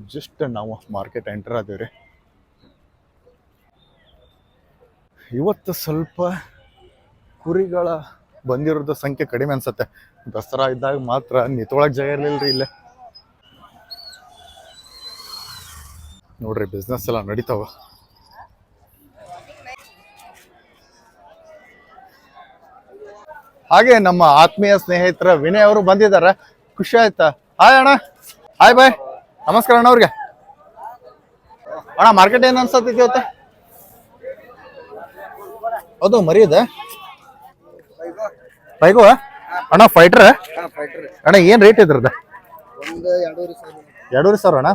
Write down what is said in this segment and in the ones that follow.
Just ನಾವು market enter ಆದೇವ್ರಿ. ಇವತ್ತು ಸ್ವಲ್ಪ ಕುರಿಗಳ ಬಂದಿರೋದು ಸಂಖ್ಯೆ ಕಡಿಮೆ ಅನ್ಸತ್ತೆ. ದಸರಾ ಇದ್ದಾಗ ಮಾತ್ರ ನಿಂತ್ಕೊಳಕ್ ಜಾಗ ಇರ್ಲಿಲ್ರಿ ಇಲ್ಲೇ. ನೋಡ್ರಿ ಬಿಸ್ನೆಸ್ ಎಲ್ಲ ನಡೀತಾವ. ಹಾಗೆ ನಮ್ಮ ಆತ್ಮೀಯ ಸ್ನೇಹಿತರ ವಿನಯ್ ಅವರು ಬಂದಿದ್ದಾರೆ. ಖುಷಿ ಆಯ್ತಾ? ಹಾಯ್ ಅಣ್ಣ. ಹಾಯ್ ಬಾಯ್ ನಮಸ್ಕಾರ ಅಣ್ಣ ಅವ್ರಿಗೆ. ಅಣ್ಣ ಮಾರ್ಕೆಟ್ ಏನು ಅನ್ಸತ್ತೈತಿ ಇವತ್ತೆ? ಹೌದು ಮರಿ ಇದೆ ಬೈಗು ಅಣ್ಣ ಫೈಟ್ರ್ ಅಣ್ಣ ಏನ್ ರೇಟ್ ಇದ್ರದ ಎರಡೂರಿ ಎರಡೂವರೆ ಸಾವಿರ. ಅಣ್ಣ?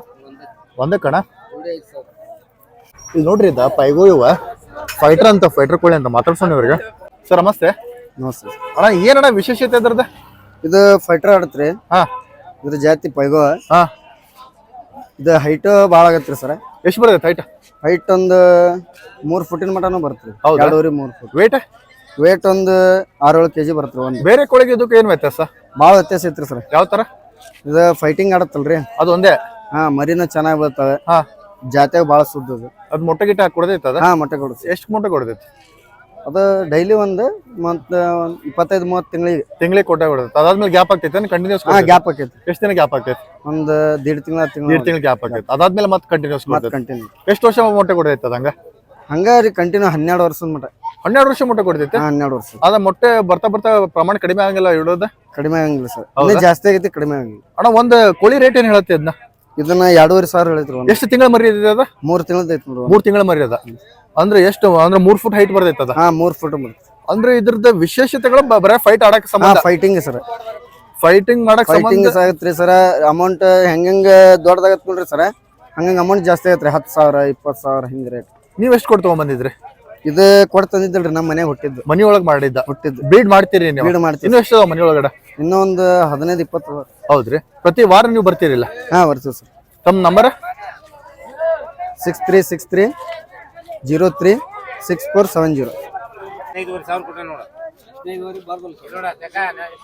ಒಂದಕ್ಕೆ ಅಣ್ಣ ಇಲ್ಲಿ ನೋಡ್ರಿ ಇದ ಪೈಗೋ ಇವ. ಫೈಟರ್ ಅಂತ ಫೈಟರ್ ಕೋಳಿ ಅಂತ ಮಾತಾಡ್ಸೋಣ ಇವ್ರಿಗೆ. ಸರ್ ನಮಸ್ತೆ. ನಮಸ್ತೆ ಅಣ್ಣ ಏನಣ್ಣ ವಿಶೇಷತೆ ಇದ್ರದ ಇದು ಫೈಟರ್ ಆಡತ್ರಿ ಹಾ. ಇದ್ರ ಜಾತಿ ಪೈಗೋ ಹಾ. ಇದು ಹೈಟ್ ಭಾಳ ಆಗತ್ರಿ ಸರ್. ಎಷ್ಟು ಬರ್ತೈತೆ ಹೈಟ್ ಹೈಟ್ ಒಂದು ಮೂರು ಫುಟಿನ ಮಟನು ಬರ್ತದೆ ಹೌದಾ? ಎರಡೂವರೆ ಮೂರ್ ಫುಟ್ ವೇಟ್ ವೇಟ್ ಒಂದು ಆರೇಳು ಏಳು ಕೆಜಿ ಬರ್ತದೆ ಒಂದು. ಬೇರೆ ಕೋಳಿಗೆ ಇದಕ್ಕೆ ಏನು ವ್ಯತ್ಯಾಸ? ಭಾಳ ವ್ಯತ್ಯಾಸ ಐತ್ರಿ ಸರ್. ಯಾವ ತರ? ಇದು ಫೈಟಿಂಗ್ ಆಡತ್ತಲ್ರಿ. ಅದು ಒಂದೇ? ಹಾ ಮರಿನ ಚೆನ್ನಾಗಿ ಬರ್ತವೆ. ಹಾ. ಜಾತ್ಯಾಗ ಭಾಳ ಸುದ್ದ ಅದು. ಅದು ಮೊಟ್ಟೆ ಗಿಟ್ಟ ಕೊಡದೈತೆ ಅದ ಹಾ ಮೊಟ್ಟೆ ಕೊಡುತ್ತೆ ಎಷ್ಟು ಮೊಟ್ಟೆ ಕೊಡದೈತಿ? ಅದು ಡೈಲಿ ಒಂದು ಮತ್ತ ಇಪ್ಪತ್ತೈದು ಮೂವತ್ತು ತಿಂಗಳಿಗೆ. ತಿಂಗಳಿಗೆ ಕೊಟ್ಟೆ ಬಿಡುತ್ತೆ. ಅದಾದ್ಮೇಲೆ ಗ್ಯಾಪ್ ಆಗ್ತೈತೆ ಕಂಟಿನ್ಯೂಸ್ ಹಾ ಗ್ಯಾಪ್ ಆಕೈತಿ ಎಷ್ಟು ದಿನ ಗ್ಯಾಪ್ ಆಗ್ತೈತೆ? ಒಂದು ದೀಡ್ ತಿಂಗಳ ತಿಂಗಳ ತಿಂಗಳು ಗ್ಯಾಪ್ ಆಗ್ತೈತೆ. ಅದಾದ್ಮೇಲೆ ಮತ್ತೆ ಕಂಟಿನ್ಯೂಸ್ ಮತ್ತೆ ಕಂಟಿನ್ಯೂ ಎಷ್ಟು ವರ್ಷ ಮೊಟ್ಟೆ ಕೊಡ್ತೈತೆ ಅದಂಗ ಹಂಗ? ರೀ ಕಂಟಿನ್ಯೂ ಹನ್ನೆರಡು ವರ್ಷದ ಮಟ್ಟ. ಹನ್ನೆರಡು ವರ್ಷ ಮೊಟ್ಟೆ ಕೊಡ್ತೈತೆ? ಹನ್ನೆರಡು ವರ್ಷ. ಅದ ಮೊಟ್ಟೆ ಬರ್ತಾ ಬರ್ತಾ ಪ್ರಮಾಣ ಕಡಿಮೆ ಆಗಂಗಿಲ್ಲ ಇಡೋದ? ಕಡಿಮೆ ಆಗಂಗಿಲ್ಲ ಸರ್? ಜಾಸ್ತಿ ಆಗೈತಿ ಕಡಿಮೆ ಆಗಂಗಿಲ್ಲ. ಅಣ್ಣ ಒಂದು ಕೋಳಿ ರೇಟ್ ಏನ್ ಹೇಳತ್ತೆ ಅದನ್ನ ಇದನ್ನ ಎರಡೂವರೆ ಸಾವಿರ ಹೇಳಿದ್ರು ಎಷ್ಟು ತಿಂಗಳ ಮರಿ ಅದ? ಮೂರ್ ತಿಂಗಳದ ಐತಿ ಮೂರ್ ತಿಂಗಳ ಮರಿ ಅದ? ಅಂದ್ರೆ ಎಷ್ಟು ಅಂದ್ರೆ ಮೂರ್ ಫುಟ್ ಹೈಟ್ ಬರ್ತೈತೆ ಅದ? ಹಾ ಮೂರ್ ಫುಟ್ ಅಂದ್ರೆ ಇದ್ರದ ವಿಶೇಷತೆಗಳು ಬರೀ ಬರೇ ಫೈಟ್ ಆಡಕ್ ಹಾ ಸಂಬಂಧ? Fighting sir. ಫೈಟಿಂಗ್ ಮಾಡಕ್ ಫೈಟಿಂಗ್ ಸಂಬಂಧ? ಆಗತ್ರಿ ಸರ್. ಅಮೌಂಟ್ ಹೆಂಗ ದೊಡ್ಡದಾಗತ್ ನೋಡ್ರಿ ಸರ್. ಹಂಗಂಗ ಅಮೌಂಟ್ ಜಾಸ್ತಿ ಆಗತ್ರಿ ಹತ್ತು ಸಾವಿರ ಇಪ್ಪತ್ತು ಸಾವಿರ ಹಿಂಗ ರೇಟ್ ನೀವ್ ಎಷ್ಟು ಕೊಟ್ಟು ತಗೊಂಬಂದಿದ್ರಿ? ಇದು ಕೊಡ್ ತಂದಿದ್ದಲ್ರಿ ನಮ್ಮ ಮನೆ ಹುಟ್ಟಿದ್ದು. ಮನಿ ಒಳಗ್ ಮಾಡಿದ್ದ? ಹುಟ್ಟಿದ್ದು. ಬೀಡ್ ಮಾಡ್ತೀರಿ ನೀವು? ಬೀಡ್ ಮಾಡ್ತೀವಿ. ಇನ್ನು ಎಷ್ಟು ಮನಿ ಒಳಗಡೆ? ಇನ್ನೊಂದು ಹದಿನೈದು ಇಪ್ಪತ್ತು ಅದಾವ. ಹೌದ್ರಿ. ಪ್ರತಿ ವಾರ ನೀವು ಬರ್ತೀರಿಲ್ಲ? ಹಾ ಬರ್ತೀವಿ ಸರ್. ತಮ್ಮ number six three six three zero three six four seven zero. ಸಾವಿರ ಕೊಟ್ಟೆ ನೋಡ. ನೋಡ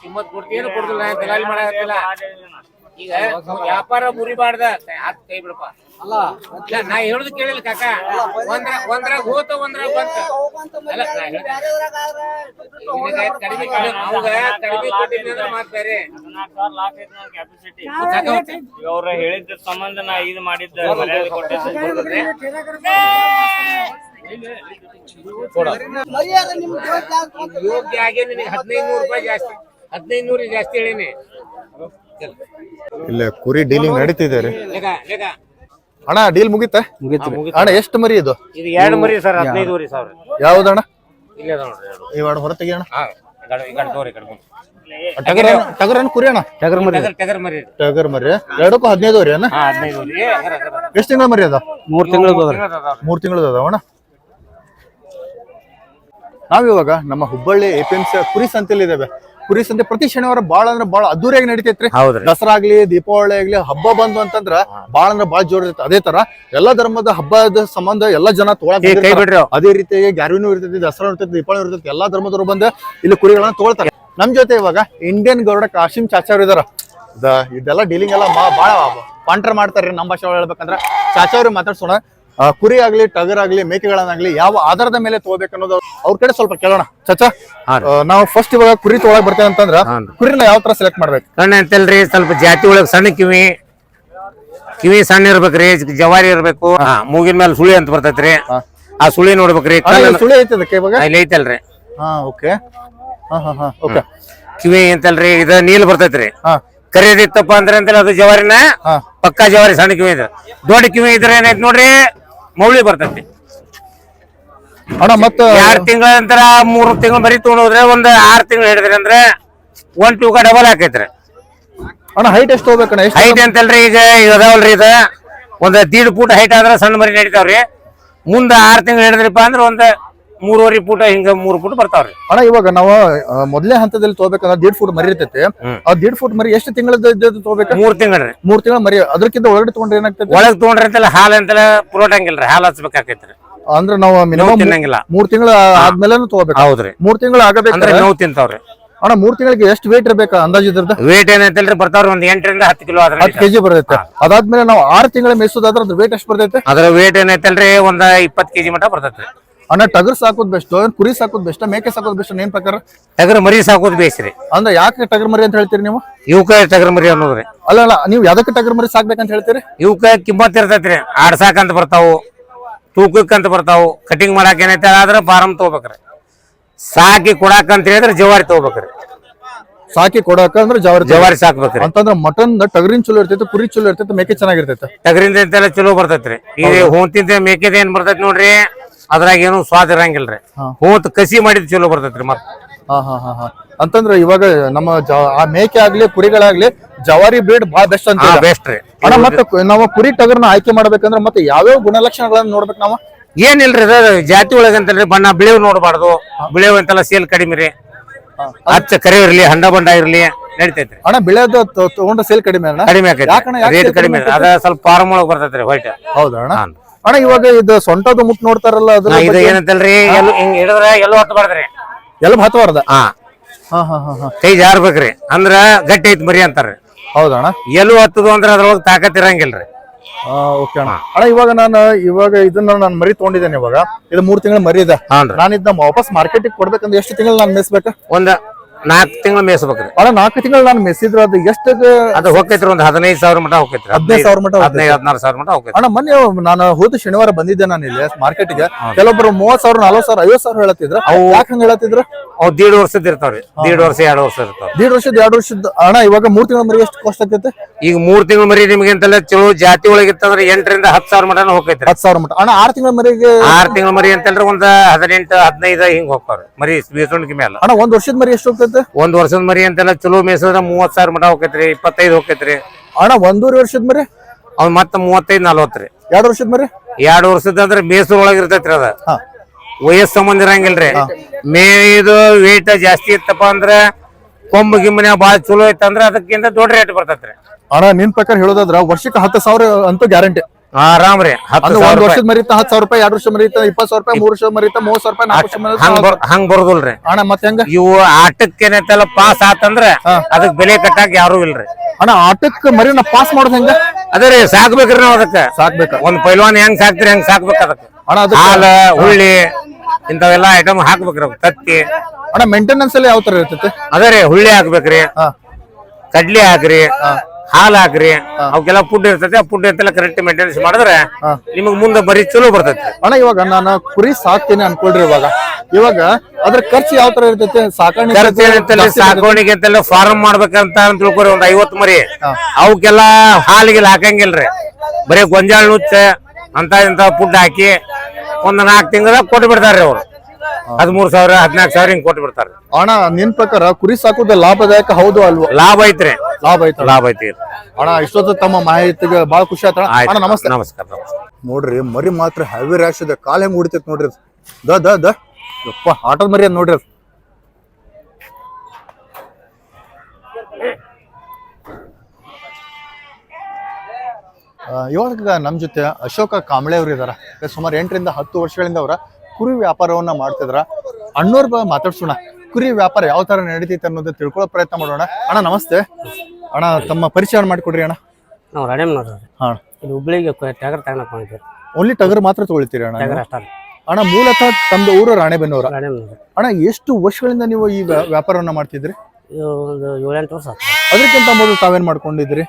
ಕಿಮ್ಮತ್ ಕೊಡ್ತೀನಿ ಕೊಡುದಿಲ್ಲ ನಾ ದಲಾಲಿ ಈಗ ವ್ಯಾಪಾರ ಮುರಿಬಾರ್ದ? ಮಾಡ್ದ ಕೈ ಬಿಡಪ್ಪ. ನಾ ಹೇಳುದು ಕೇಳಿಲ್ಲ ಕಾಕ. ಒಂದ್ರ ಒಂದ್ರಾಗ ಹೋತ ಒಂದ್ರಾಗ ಬಂತ. ಅಲ್ಲ ಕಡಿಮೆ ಕಡಿಮೆ ಅವಾಗ ಕಡಿಮೆ ಕೊಟ್ಟಿದ್ದೆ ಅಂದ್ರೆ ಮಾತ್ ಬೇರೆ. ಅವ್ರ ಹೇಳಿದ ಸಂಬಂಧ ನಾ ಇದು ಮಾಡಿದ್ದ ಮರ್ಯಾದೆ ಕೊಟ್ಟಿದ್ದೆ ಯೋಗ್ಯ ಆಗಿ ನಿನಗೆ ಹದಿನೈದು ನೂರು ರೂಪಾಯಿ ಜಾಸ್ತಿ. ಹದಿನೈದು ನೂರು ಜಾಸ್ತಿ ಹೇಳಿನಿ. ಇಲ್ಲ ಕುರಿ ಡೀಲಿಂಗ್ ನಡೀತಿದೆ ರೀ. ಅಣ್ಣ ಡೀಲ್ ಮುಗಿತ? ಅಣ್ಣ ಎಷ್ಟು ಮರಿ ಇದು? ಇದು ಎರಡು ಮರಿ ಸರ್ ಹದಿನೈದು ಸಾವಿರ. ಯಾವ್ದಣ್ಣ ಇಲ್ಲ ನೋಡ್ರಿ ಹೊರ ತೆಗಿಯೋಣ ಈ ಕಡೆ- ತೋರಿ ಕಡೆ. ಟಗರ್ ಟಗರ್ ಅನ್ನ ಕುರಿ ಅಣ್ಣ. ಟಗರ್ ಮರಿ. ಟಗರ್ ಟಗರ್ ಮರಿ ಇದು. ಟಗರ್ ಮರಿ. ಎರಡಕ್ಕೂ ಹದಿನೈದು ರೀ ಅಣ್ಣ? ಹಾ ಹದಿನೈದು. ಎಷ್ಟು ತಿಂಗಳ ಮರಿ ಅದ? ಮೂರ್ ಮೂರು ತಿಂಗ್ಳದ್ ಅದಾವ. ಮೂರ್ ತಿಂಗಳು ನಾವಿವಾಗ ನಮ್ಮ Hubballi A P M C ಕುರಿ ಸಂತೆಯಲ್ಲಿ ಇದಾವೆ ಕುರಿ ಸಂತೆ ಪ್ರತಿ ಶನಿವಾರ ಬಾಳ ಅಂದ್ರೆ ಬಾಳ ಅದ್ದೂರಿಯಾಗಿ ನಡೀತೈತ್ರಿ. ಹೌದ್ರಿ. ದಸರಾ ಆಗ್ಲಿ ದೀಪಾವಳಿ ಆಗ್ಲಿ ಹಬ್ಬ ಬಂದು ಅಂತಂದ್ರ ಬಾಳ ಅಂದ್ರೆ ಬಾಳ ಜೋರ್ ಇರುತ್ತೆ. ಅದೇ ತರ ಎಲ್ಲಾ ಧರ್ಮದ ಹಬ್ಬದ ಸಂಬಂಧ ಎಲ್ಲಾ ಜನ ತೊಗೊಳಕ್. ಅದೇ ರೀತಿಯಾಗಿ ಗ್ಯಾರ್ವಿನೂ ಇರ್ತೈತಿ ದಸರಾ ಇರ್ತೈತಿ ದೀಪಾವಳಿ ಇರ್ತೈತಿ ಎಲ್ಲಾ ಧರ್ಮದವರು ಬಂದು ಇಲ್ಲಿ ಕುರಿಗಳನ್ನ ತಗೊಳ್ತಾರೆ ನಮ್ ಜೊತೆ ಇವಾಗ ಇಂಡಿಯನ್ ಗೌಡ ಕಾಶಿಂ ಚಾಚಾರ್ ಇದಾರ. ಇದ ಇದೆಲ್ಲ ಡೀಲಿಂಗ್ ಎಲ್ಲ ಭಾಳ ಬಾಳ ಪಾಂಟ್ರ ಮಾಡ್ತಾರ್ರಿ ನಮ್ಮ ಭಾಷೆ ಹೇಳ್ಬೇಕಂದ್ರೆ. ಚಾಚಾವ್ರಿ ಮಾತಾಡ್ಸೋಣ. ಕುರಿ ಆಗ್ಲಿ ಟಗರ್ ಆಗ್ಲಿ ಮೇಕೆಗಳನ್ನಾಗ್ಲಿ ಯಾವ ಆಧಾರದ ಮೇಲೆ ತಗೋಬೇಕು ಅನ್ನೋದು ಅವ್ರ ಕಡೆ ಸ್ವಲ್ಪ ಕೇಳೋಣ. ಚಾಚಾ ನಾವು ಫಸ್ಟ್ ಇವಾಗ ಕುರಿ ತೊಳಗ್ ಬರ್ತೇವೆ ಅಂತಂದ್ರ. ಕುರಿನ ಯಾವ ತರ ಸೆಲೆಕ್ಟ್ ಮಾಡ್ಬೇಕು? ಸಣ್ಣ ಅಂತಲ್ರಿ ಸ್ವಲ್ಪ ಜಾತಿ ಒಳಗ್ ಸಣ್ಣ ಕಿವಿ. ಕಿವಿ ಸಣ್ಣ ಇರ್ಬೇಕ್ರಿ ಜವಾರಿ ಇರ್ಬೇಕು. ಮೂಗಿನ ಮೇಲೆ ಸುಳಿ ಅಂತ ಬರ್ತೈತ್ರಿ. ಆ ಸುಳಿ ನೋಡ್ಬೇಕ್ರಿ. ಸುಳಿ ಐತಿ ಅದಕ್ಕೆ ಇವಾಗ? ಇಲ್ಲಿ ಐತಲ್ರಿ. ಹಾ ಓಕೆ ಓಕೆ. ಕಿವಿ ಅಂತಲ್ರಿ ಇದ ನೀಲ್ ಬರ್ತೈತ್ರಿ. ಕರಿಯದಿತ್ತಪ್ಪ ಅಂದ್ರೆ ಅಂತ ಅದು ಜವಾರಿನ ಪಕ್ಕಾ ಜವಾರಿ ಸಣ್ಣ ಕಿವಿ ಇದು. ದೊಡ್ಡ ಕಿವಿ ಇದ್ರೆ ಏನೈತಿ ನೋಡ್ರಿ ಮೌಳಿ ಬರ್ತೈತಿ. ಅಣ್ಣ ಮತ್ತ ಎರಡ್ ತಿಂಗಳ ನಂತರ ಮೂರ್ ತಿಂಗಳು ಬರೀ ತಗೊಂಡೋದ್ರೆ ಒಂದ್ ಆರ್ ತಿಂಗಳು ಹಿಡಿದ್ರಿ ಅಂದ್ರೆ ಒನ್ ಟೂಕ ಡಬಲ್ ಹಾಕೈತ್ರಿ. ಅಣ್ಣ ಹೈಟ್ ಎಷ್ಟು ಹೋಗ್ಬೇಕಣ್ಣ ಹೈಟ್ ಅಂತಲ್ರಿ ಈಗ ಇದಾವಲ್ರಿ ಇದು. ಒಂದ್ ದೀಡ್ ಫೂಟ್ ಹೈಟ್ ಆದ್ರೆ ಸಣ್ಣ ಮರಿ ನಡೀತಾವ್ರಿ. ಮುಂದ ಆರ್ ತಿಂಗಳು ಹಿಡಿದ್ರಿಪ್ಪ ಅಂದ್ರೆ ಒಂದ್ ಮೂರುವರೆ ಫೂಟ್ ಹಿಂಗ ಮೂರ್ ಫೂಟ್ ಬರ್ತಾವ್ರಿ. ಅಣ್ಣ ಇವಾಗ ನಾವು ಮೊದಲೇ ಹಂತದಲ್ಲಿ ತಗೋಬೇಕಂದ್ರೆ ದೀಡ್ ಫೂಟ್ ಮರಿ ಇರ್ತೈತಿ. ಆ ದೀಡ್ ಫೂಟ್ ಮರಿ ಎಷ್ಟು ತಿಂಗಳದ ತಗೋಬೇಕು ಮೂರ್ ತಿಂಗಳ್ರಿ ಮೂರ್ ತಿಂಗಳ ಮರಿ. ಅದಕ್ಕಿಂತ ಒಳಗಡೆ ತಗೊಂಡ್ರೆ ಏನಾಗ್ತದೆ ಒಳಗ್ ತಗೊಂಡ್ರೆ ಅಂತಲ್ಲ ಹಾಲ್ ಅಂತಲ್ಲ ಪುರೋಟಂಗಿಲ್ರಿ ಹಾಲ್ ಹಚ್ಬೇಕಾಕೈತ್ರಿ. ಅಂದ್ರೆ ನಾವು ನೋವು ಮಿನಿಮಮ್ ತಿನ್ನಂಗಿಲ್ಲ. ಮೂರ್ ತಿಂಗಳ ಆದ್ಮೇಲೆ ತಗೋಬೇಕು? ಹೌದ್ರಿ. ಮೂರ್ ತಿಂಗಳ ಅಂದ್ರೆ ಆಗಬೇಕು ನೋವು ತಿಂತಾವ್ರಿ. ಅಣ್ಣ ಮೂರ್ ತಿಂಗಳಿಗೆ ಎಷ್ಟು ವೇಟ್ ಇರ್ಬೇಕು ಅಂದಾಜು ಇದ್ರದ್ದು? ವೇಟ್ ಏನೈತಲ್ರಿ ಬರ್ತಾವ್ರಿ ಒಂದ್ ಎಂಟರಿಂದ ಹತ್ತು ಕಿಲೋ ಆದ್ರೆ ಹತ್ತು ಕೆಜಿ ಬರ್ತೈತೆ. ಅದಾದ್ಮೇಲೆ ನಾವು ಆರು ತಿಂಗಳ ಮೇಯಿಸೋದಾದ್ರೆ ಅದ್ರ ವೇಟ್ ಎಷ್ಟು ಬರ್ತೈತೆ? ಅದ್ರ ವೇಟ್ ಏನೈತಲ್ರಿ ಒಂದ್ ಇಪ್ಪತ್ ಕೆಜಿ ಮಟ್ಟ ಬರ್ತೈತ್ರಿ ಅಣ್ಣ ಟಗರ್ ಸಾಕೋದ್ ಬೆಸ್ಟ್ ಕುರಿ ಸಾಕೋದ್ ಬೆಸ್ಟ್ ಮೇಕೆ ಸಾಕೋದ್ ಬೆಸ್ಟ್ ನೇಮ್ ಪ್ರಕಾರ? ಟಗರ್ ಮರಿ ಸಾಕೋದ್ ಬೇಸ್ರಿ ಅಂದ್ರೆ ಯಾಕೆ ಟಗರ್ ಮರಿ ಅಂತ ಹೇಳ್ತೀರಿ ನೀವು? ಇವಕ್ಕ ಟಗರ್ ಮರಿ ಅನ್ನೋದ್ರಿ ಅಲ್ಲ ಅಲ್ಲ ನೀವು ಯಾವ್ದಕ್ಕೆ ಟಗರ್ ಮರಿ ಸಾಕ್ಬೇಕಂತ ಹೇಳ್ತೀರಿ? ಇವಕ್ಕ ಕಿಮ್ಮತ್ ಇರ್ತೈತ್ರಿ ಆಡ್ಸಾಕಂತ ಬರ್ತಾವು ತೂಕಕ್ಕಂತ ಬರ್ತಾವು ಕಟಿಂಗ್ ಮಾಡಾಕ ಏನೈತೆ ಆದ್ರೆ ಫಾರಂ ತಗೋಬೇಕ್ರಿ ಸಾಕಿ ಕೊಡಾಕ ಅಂತ ಹೇಳಿದ್ರೆ ಜವಾರಿ ತಗೋಬೇಕ್ರಿ ಸಾಕಿ ಕೊಡಾಕ ಅಂದ್ರೆ ಜವಾರಿ ಜವಾರಿ ಸಾಕ್ಬೇಕ್ರಿ ಅಂತಂದ್ರೆ ಮಟನ್ ಟಗರಿನ್ ಚಲೋ ಇರ್ತೈತೆ ಕುರಿ ಚಲೋ ಇರ್ತೈತೆ ಮೇಕೆ ಚೆನ್ನಾಗಿರ್ತೈತೆ. ಟಗರಿಂದ ಚಲೋ ಬರ್ತೈತ್ರಿ ಈಗ ಹೂಂತಿಂದ ಮೇಕೆದ ಏನ್ ಬರ್ತೈತಿ ನೋಡ್ರಿ? ಅದ್ರಾಗ ಏನು ಸ್ವಾದ ಇರಂಗಿಲ್ರಿ. ಹೂಂತ್ ಕಸಿ ಮಾಡಿದ್ ಚಲೋ ಬರ್ತೈತ್ರಿ ಮತ್ ಹಾ ಹಾ ಹಾ ಹಾ. ಅಂತಂದ್ರೆ ಇವಾಗ ನಮ್ಮ ಜ- ಆ ಮೇಕೆ ಆಗ್ಲಿ ಕುರಿಗಳಾಗ್ಲಿ ಜವಾರಿ ಬ್ರೀಡ್ ಬಹಳ ಬೆಸ್ಟ್ ಅಂತ. ಬೆಸ್ಟ್ ರೀ. ಅಣ್ಣ ಮತ್ತೆ ಕು- ನಾವು ಕುರಿ ಟಗರ್ನ ಆಯ್ಕೆ ಮಾಡ್ಬೇಕಂದ್ರೆ ಮತ್ತೆ ಯಾವ್ಯಾವ ಗುಣಲಕ್ಷಣಗಳನ್ನ ನೋಡ್ಬೇಕು ನಾವು? ಏನಿಲ್ರಿ ಅದ ಜಾತಿ ಒಳಗಂತಲ್ರಿ ಬಣ್ಣ ಬಿಳಿವ್ ನೋಡಬಾರ್ದು. ಬಿಳಿವ್ ಅಂತೆಲ್ಲ ಸೇಲ್ ಕಡಿಮೆ ರೀ. ಹಚ್ಚ ಕರಿ ಇರ್ಲಿ ಹಂಡ ಬಂಡ ಇರ್ಲಿ ನಡಿತೈತ್ರಿ. ಅಣ್ಣ ಬೆಳೆದ ತಗೊಂಡ ಸೇಲ್ ಕಡಿಮೆ ಅಣ್ಣ? ಕಡಿಮೆ ಯಾಕಣ್ಣ? ಆಕೈತಿ ಯಾಕ್ ರೇಟ್ ಕಡಿಮೆ ಕಡಿಮೆ ಅದ ಸ್ವಲ್ಪ ಫಾರ್ಮ್ ಒಳಗ್ ಬರ್ತೈತ್ರಿ ವೈಟ್ ಹೌದಾ ಅಣ್ಣ. ಅಣ್ಣ ಇವಾಗ ಇದು ಸೊಂಟದ ಮುಟ್ ನೋಡ್ತಾರಲ್ಲ ಅದ್ರ ಇದು ಏನಂತಲ್ರಿ? ಎಲ್ಲ ಹಿಂಗ್ ಹಿಡಿದ್ರ ಎಲ್ಲೂ ಹತ್ತಬಾರ್ದ್ರಿ ಎಲ್ಲ ಹತ್ತವಾರ್ದ ಹಾ. ಹಾ ಹಾ ಹಾ ಹಾ. ಕೈ ಜಾರ್ಬೇಕ್ರಿ ಅಂದ್ರ ಗಟ್ಟಿ ಐತ್ ಮರಿ ಅಂತಾರ ಹೌದಣ್ಣ. ಎಲ್ಲೂ ಹತ್ತದು ಅಂದ್ರ ಅದ್ರೊಳಗ್ ತಾಕತ್ ಇರಂಗಿಲ್ರಿ. ಓಕೆ ಅಣ್ಣ. ಅಣ್ಣ ಇವಾಗ ನಾನು ಇವಾಗ ಇದನ್ನ ನಾನು ಮರಿ ತಗೊಂಡಿದ್ದೇನೆ ಇವಾಗ. ಇದು ಮೂರ್ ತಿಂಗಳ ಮರಿ ಇದೆ. ಹಾನ್ರಿ ನಾನು ಇದನ್ನ ವಾಪಸ್ ಮಾರ್ಕೆಟಿಗೆ ಕೊಡ್ಬೇಕಂದ್ರೆ ಎಷ್ಟು ತಿಂಗಳು ನಾನು ಮೆಸ್ಬೇಕು ಒಂದ್ ನಾಲ್ಕು ತಿಂಗಳು ಮೇಯಿಸ್ಬೇಕ್ರಿ. ಅಣ್ಣ ನಾಲ್ಕು ತಿಂಗಳು ನಾನು ಮೇಯಿಸಿದ್ರು ಅದು ಎಷ್ಟು ಅದು ಹೋಗೈತ್ರಿ ಒಂದ್ ಹದಿನೈದು ಸಾವಿರ ಮಟ ಹೋಗೈತ್ರಿ ಹದಿನೈದು ಸಾವಿರ ಮಟ. ಹದಿನೈದು ಹದಿನಾರು ಸಾವಿರ ಮಟ ಹೋಗ್ತೈತಿ ಅಣ್ಣ ಮೊನ್ನೆ ನಾನು ಹೋದ ಶನಿವಾರ ಬಂದಿದ್ದೆ ನಾನು ಇಲ್ಲಿ ಮಾರ್ಕೆಟ್ಗೆ ಕೆಲವೊಬ್ಬರು ಮೂವತ್ ಸಾವಿರ ನಲ್ವತ್ ಸಾವಿರ ಐವತ್ ಸಾವಿರ ಹೇಳತ್ತಿದ್ರು. ಅವು ಯಾಕೆ ಹಂಗ ಹೇಳತ್ತಿದ್ರು? ಅವ್ ದೀಡ್ ವರ್ಷದ ಇರ್ತಾವ್ರಿ. ದೀಡ್ ವರ್ಷ ಎರಡು ವರ್ಷ ಇರ್ತಾವ್ರಿ. ದೀಡ್ ವರ್ಷದ ಎರಡು ವರ್ಷದ. ಅಣ್ಣ ಇವಾಗ ಮೂರ್ ತಿಂಗಳ ಮರಿ ಎಷ್ಟು ಕಾಸ್ಟ್ ಆಗ್ತೈತೆ? ಈಗ ಮೂರ್ ತಿಂಗಳ ಮರಿ ನಿಮ್ಗೆ ಅಂತಲ್ಲ ಚಲೋ ಜಾತಿ ಒಳಗಿತ್ತಂದ್ರ ಎಂಟರಿಂದ ಹತ್ತು ಸಾವಿರ ಮಟನ ಹೋಗ್ತೈತೆ ಹತ್ತು ಸಾವಿರ ಮಟ ಅಣ್ಣ ಆರು ತಿಂಗಳ ಮರಿಗೆ ಆರ್ ತಿಂಗಳ ಮರಿ ಅಂತಂದ್ರೆ ಒಂದ್ ಹದಿನೆಂಟು ಹದಿನೈದು ಹಿಂಗ್ ಹೋಗ್ತಾರೆ ಮರಿ ಬೀಸೋಣಿಗೆ ಮೇಲೆ ಅಣ್ಣ ಒಂದ್ ವರ್ಷದ ಮರಿ ಎಷ್ಟು ಹೋಗ್ತೈತೆ? ಒಂದ್ ವರ್ಷದ ಮರಿ ಅಂತೆಲ್ಲ ಚಲೋ ಮೇಯಿಸಿದ್ರ ಮೂವತ್ ಸಾವಿರ ಮಟ ಹೋಗೈತ್ರಿ ಇಪ್ಪತ್ತೈದು ಹೋಗೈತ್ರಿ ಅಣ್ಣ ಒಂದೂವರೆ ವರ್ಷದ ಮರಿ? ಅವ್ ಮತ್ತ ಮೂವತ್ತೈದು ನಲ್ವತ್ತ್ರಿ ಎರಡು ವರ್ಷದ ಮರಿ? ಎರಡ್ ವರ್ಷದ ಅಂದ್ರೆ ಮೇಸೂರ್ ಒಳಗ್ ಇರ್ತೈತ್ರಿ ಅದ. ಹಾ. ವಯಸ್ಸು ಸಂಬಂಧ ಇರಂಗಿಲ್ರಿ. ಮೇಯ್ದು ವೇಟ್ ಜಾಸ್ತಿ ಇತ್ತಪ್ಪ ಅಂದ್ರ ಕೊಂಬು ಗಿಮ್ಮನ ಬಾಳ ಚಲೋ ಇತ್ತಂದ್ರ ಅದಕ್ಕಿಂತ ದೊಡ್ಡ ರೇಟ್ ಬರ್ತೈತ್ರಿ. ಅಣ್ಣ ನಿನ್ ಪ್ರಕಾರ ಹೇಳೋದಾದ್ರ ವರ್ಷಕ್ಕೆ ಹತ್ತು ಸಾವಿರ ಅಂತೂ ಗ್ಯಾರಂಟಿ. ಆರಾಮ್ ರೀ ಸಾವಿರ ಒಂದ್ ವರ್ಷದ ಮರಿತ ಹತ್ತು ಸಾವಿರ ರೂಪಾಯಿ ಎರಡು ವರ್ಷ ಮರಿತ ಇಪ್ಪತ್ತು ಸಾವಿರ ರೂಪಾಯಿ ಮೂರು ವರ್ಷದ ಮರಿತ ಮೂವತ್ ಸಾವಿರ ರೂಪಾಯಿ ನಾಲ್ಕು ವರ್ಷ ಮರಿ ಹಂಗ್ ಬರೋದಿಲ್ರಿ ಅಣ್ಣ ಮತ್ತೆ ಹೆಂಗ? ಇವು ಆಟಕ್ಕೇನೈತಲ್ಲ ಪಾಸ್ ಆತಂದ್ರ ಅದಕ್ ಬೆಲೆ ಕಟ್ಟಾಕ ಯಾರು ಇಲ್ರಿ. ಅಣ್ಣ ಆಟಕ್ಕೆ ಮರಿನ ಪಾಸ್ ಮಾಡೋದು ಹೆಂಗ? ಅದೇ ರೀ ಸಾಕ್ಬೇಕ್ರಿ ನಾವ್ ಅದಕ್ಕ. ಸಾಕ್ಬೇಕ. ಒಂದ್ ಪೈಲ್ವಾನ್ ಹೆಂಗ್ ಸಾಕ್ತಿರಿ ಹೆಂಗ್ ಸಾಕ್ಬೇಕ ಅದಕ್ಕ. ಹಾಲ ಹುಳ್ಳಿ ಇಂಥವೆಲ್ಲಾ ಐಟಮ್ ಹಾಕ್ಬೇಕ್ರಿ ತತ್ತಿ. ಅಣ್ಣ ಮೇಂಟೆನೆನ್ಸ್ ಎಲ್ಲ ಯಾವ ತರ ಇರ್ತೈತಿ? ಅದೇ ರೀ ಹುಳ್ಳಿ ಹಾಕ್ಬೇಕ್ರಿ ಕಡ್ಲಿ ಹಾಕ್ರಿ ಹಾಲ್ ಹಾಕ್ರಿ ಅವಕ್ಕೆಲ್ಲ ಫುಡ್ ಇರ್ತೈತಿ ಆ ಫುಡ್ ಅಂತೆಲ್ಲ ಕರೆಕ್ಟ್ ಮೇಂಟೆನೆನ್ಸ್ ಮಾಡಿದ್ರೆ ನಿಮಗ್ ಮುಂದೆ ಬರೀ ಚಲೋ ಬರ್ತೈತಿ. ಅಣ್ಣ ಇವಾಗ ನಾನು ಕುರಿ ಸಾಕ್ತೀನಿ ಅನ್ಕೊಳ್ರಿ ಇವಾಗ. ಇವಾಗ ಅದ್ರ ಖರ್ಚು ಯಾವ ತರ ಇರ್ತೈತೆ? ಸಾಕಾಣಿಕೆ ಖರ್ಚು? ಸಾಕೋಣಿಗೆ ಅಂತೆಲ್ಲ ಫಾರ್ಮ್ ಮಾಡ್ಬೇಕಂತ ಅಂತ ತಿಳ್ಕೊರಿ ಒಂದ್ ಐವತ್ ಮರಿ. ಅವಕ್ಕೆಲ್ಲ ಹಾಲಿಗೆ ಹಾಕಂಗಿಲ್ರಿ. ಬರೀ ಗೊಂಜಾಳ ನುಚ್ಚ ಅಂತ ಇಂತ ಫುಡ್ ಹಾಕಿ ಒಂದ್ ನಾಲ್ಕು ತಿಂಗಳ ಕೊಟ್ಟು ಬಿಡ್ತಾರ್ರಿ ಅವ್ರು. ಹದಿಮೂರ್ ಸಾವಿರ ಹದಿನಾಲ್ಕು ಸಾವಿರ ಹಿಂಗ್ ಕೊಟ್ಟು ಬಿಡ್ತಾರ ಅಣ್ಣ ನಿನ್ ಪ್ರಕಾರ ಕುರಿ ಸಾಕುದ ಲಾಭದಾಯಕ ಹೌದು ಅಲ್ವಾ? ಲಾಭ ಐತ್ರಿ. ಲಾಭ ಐತಿ ಲಾಭ ಐತಿ. ಅಣ್ಣ ಇಷ್ಟೊತ್ತು ತಮ್ಮ ಮಾಹಿತಿಗೆ ಬಹಳ ಖುಷಿ ಆಯ್ತು ಅಣ್ಣ. ನಮಸ್ತೆ. ನಮಸ್ಕಾರ ನಮಸ್ಕಾರ. ನೋಡ್ರಿ ಮರಿ ಮಾತ್ರ ಹೆವಿ ರ್ಯಾಶ್ ಇದೆ. ಕಾಲ್ ಹೆಂಗ್ ಹೊಡಿತೈತಿ ನೋಡ್ರಿ ಅದು. ದ ದ ದ. ಯಪ್ಪ ಆಟದ ಮರಿ ಅದ್ ನೋಡ್ರಿ ಅದು. ಆ, ಇವಾಗ ನಮ್ಮ ಜೊತೆ ಅಶೋಕ ಕಾಂಬಳೆ ಅವರು ಇದಾರ. ಸುಮಾರು ಎಂಟರಿಂದ ಹತ್ತು ವರ್ಷಗಳಿಂದ ಅವರ ಕುರಿ ವ್ಯಾಪಾರವನ್ನ ಮಾಡ್ತಿದ್ರ. ಅಣ್ಣೋರ್ ಬ ಮಾತಾಡ್ಸೋಣ. ಕುರಿ ವ್ಯಾಪಾರ ಯಾವ ತರ ನಡೀತೈತೆ ಅನ್ನೋದು ತಿಳ್ಕೊಳ್ಳೋ ಪ್ರಯತ್ನ ಮಾಡೋಣ. ಅಣ್ಣ ನಮಸ್ತೆ. ಅಣ್ಣ ತಮ್ಮ ಪರಿಚಯ ಮಾಡಿಕೊಡ್ರಿ ಅಣ್ಣ? ನಾವು ರಾಣೆಮ್ನವ್ರು ಹಾ. ಇಲ್ಲಿ ಹುಬ್ಳಿಗೆ ಟಗರ್ ಬಂದಿದ್ದೀವಿ. ಓನ್ಲಿ ಟಗರ್ ಮಾತ್ರ ತಗೊಳ್ತೀರಿ ಅಣ್ಣ ಟ್ಯಾಗರ್ ಅಷ್ಟೇ ಅಣ್ಣ ಮೂಲತಃ ತಮ್ಮದು ಊರು ರಾಣೆಬೆನ್ನೂರ. ರಾಣೆಮ್ನವ್ರು ಅಣ್ಣ ಎಷ್ಟು ವರ್ಷಗಳಿಂದ ನೀವು ಈ ವ್ಯಾ- ವ್ಯಾಪಾರವನ್ನ ಮಾಡ್ತಿದ್ರಿ? ಇದು ಒಂದು ಏಳೆಂಟು ವರ್ಷ ಆಯ್ತು. ಅದಕ್ಕಿಂತ ಮೊದಲು ತಾವೇನ್ ಮಾಡ್ಕೊಂಡಿದ್ರಿ?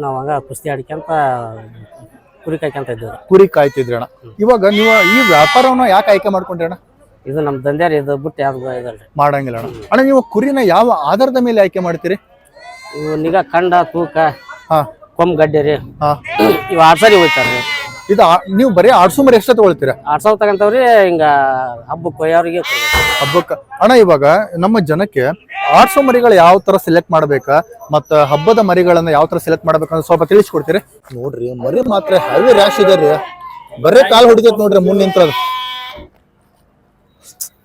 ನಾವು ಹಂಗ ಕುಸ್ತಿ ಆಡ್ಕೊಂತ ಕುರಿ ಕಾಯ್ಕೊಂತ ಇದ್ದೀವಿ. ಕುರಿ ಕಾಯ್ತಿದ್ರಿ ಅಣ್ಣ. ಇವಾಗ ನೀವು ಈ ವ್ಯಾಪಾರವನ್ನ ಯಾಕೆ ಆಯ್ಕೆ ಮಾಡ್ಕೊಂಡ್ರಿ ಅಣ್ಣ? ಇದು ನಮ್ಮ ದಂಧ್ಯಾರ ಇದು ಬಿಟ್ಟು ಯಾವ್ದು ಇದಲ್ರಿ. ಮಾಡಂಗಿಲ್ಲ ಅಣ್ಣ. ಅಣ್ಣ ನೀವು ಕುರಿನ ಯಾವ ಆಧಾರದ ಮೇಲೆ ಆಯ್ಕೆ ಮಾಡ್ತೀರಿ? ಇವು ನಿಗಾ ಕಂಡ ತೂಕ ಹಾ. ಕೊಮ್ಮ ಗಡ್ಡೆ ರೀ. ಹಾ. ಇವು ಆಡ್ಸರಿ ರೀ. ಇದು ಆ- ನೀವು ಬರೀ ಆಡ್ಸು ಮರಿ ಎಷ್ಟ ತಗೊಳ್ತೀರಾ? ಆಡ್ಸವ್ ತಗಂತವ್ರಿ ಹಿಂಗ ಹಬ್ಬಕ್ಕೆ ಕೊಯ್ಯವ್ರಿಗೆ ಕೊಡ್ಬೇಕು. ಹಬ್ಬಕ್ಕ. ಅಣ್ಣ ಇವಾಗ ನಮ್ಮ ಜನಕ್ಕೆ ಆಡ್ಸೋ ಮರಿಗಳು ಯಾವ ತರ ಸೆಲೆಕ್ಟ್ ಮಾಡ್ಬೇಕಾ ಮತ್ತ ಹಬ್ಬದ ಮರಿಗಳನ್ನ ಯಾವ ತರ ಸೆಲೆಕ್ಟ್ ಮಾಡ್ಬೇಕಂತ ಸ್ವಲ್ಪ ತಿಳಿಸ್ಕೊಡ್ತೀರಿ? ನೋಡ್ರಿ ಮರಿ ಮಾತ್ರ ಹೆವಿ ರ್ಯಾಶ್ ಇದೆ ರೀ. ಬರೇ ಕಾಲ್ ಹೊಡಿತೈತಿ ನೋಡ್ರಿ ಮುಂದ್ ನಿಂತ್ರದ.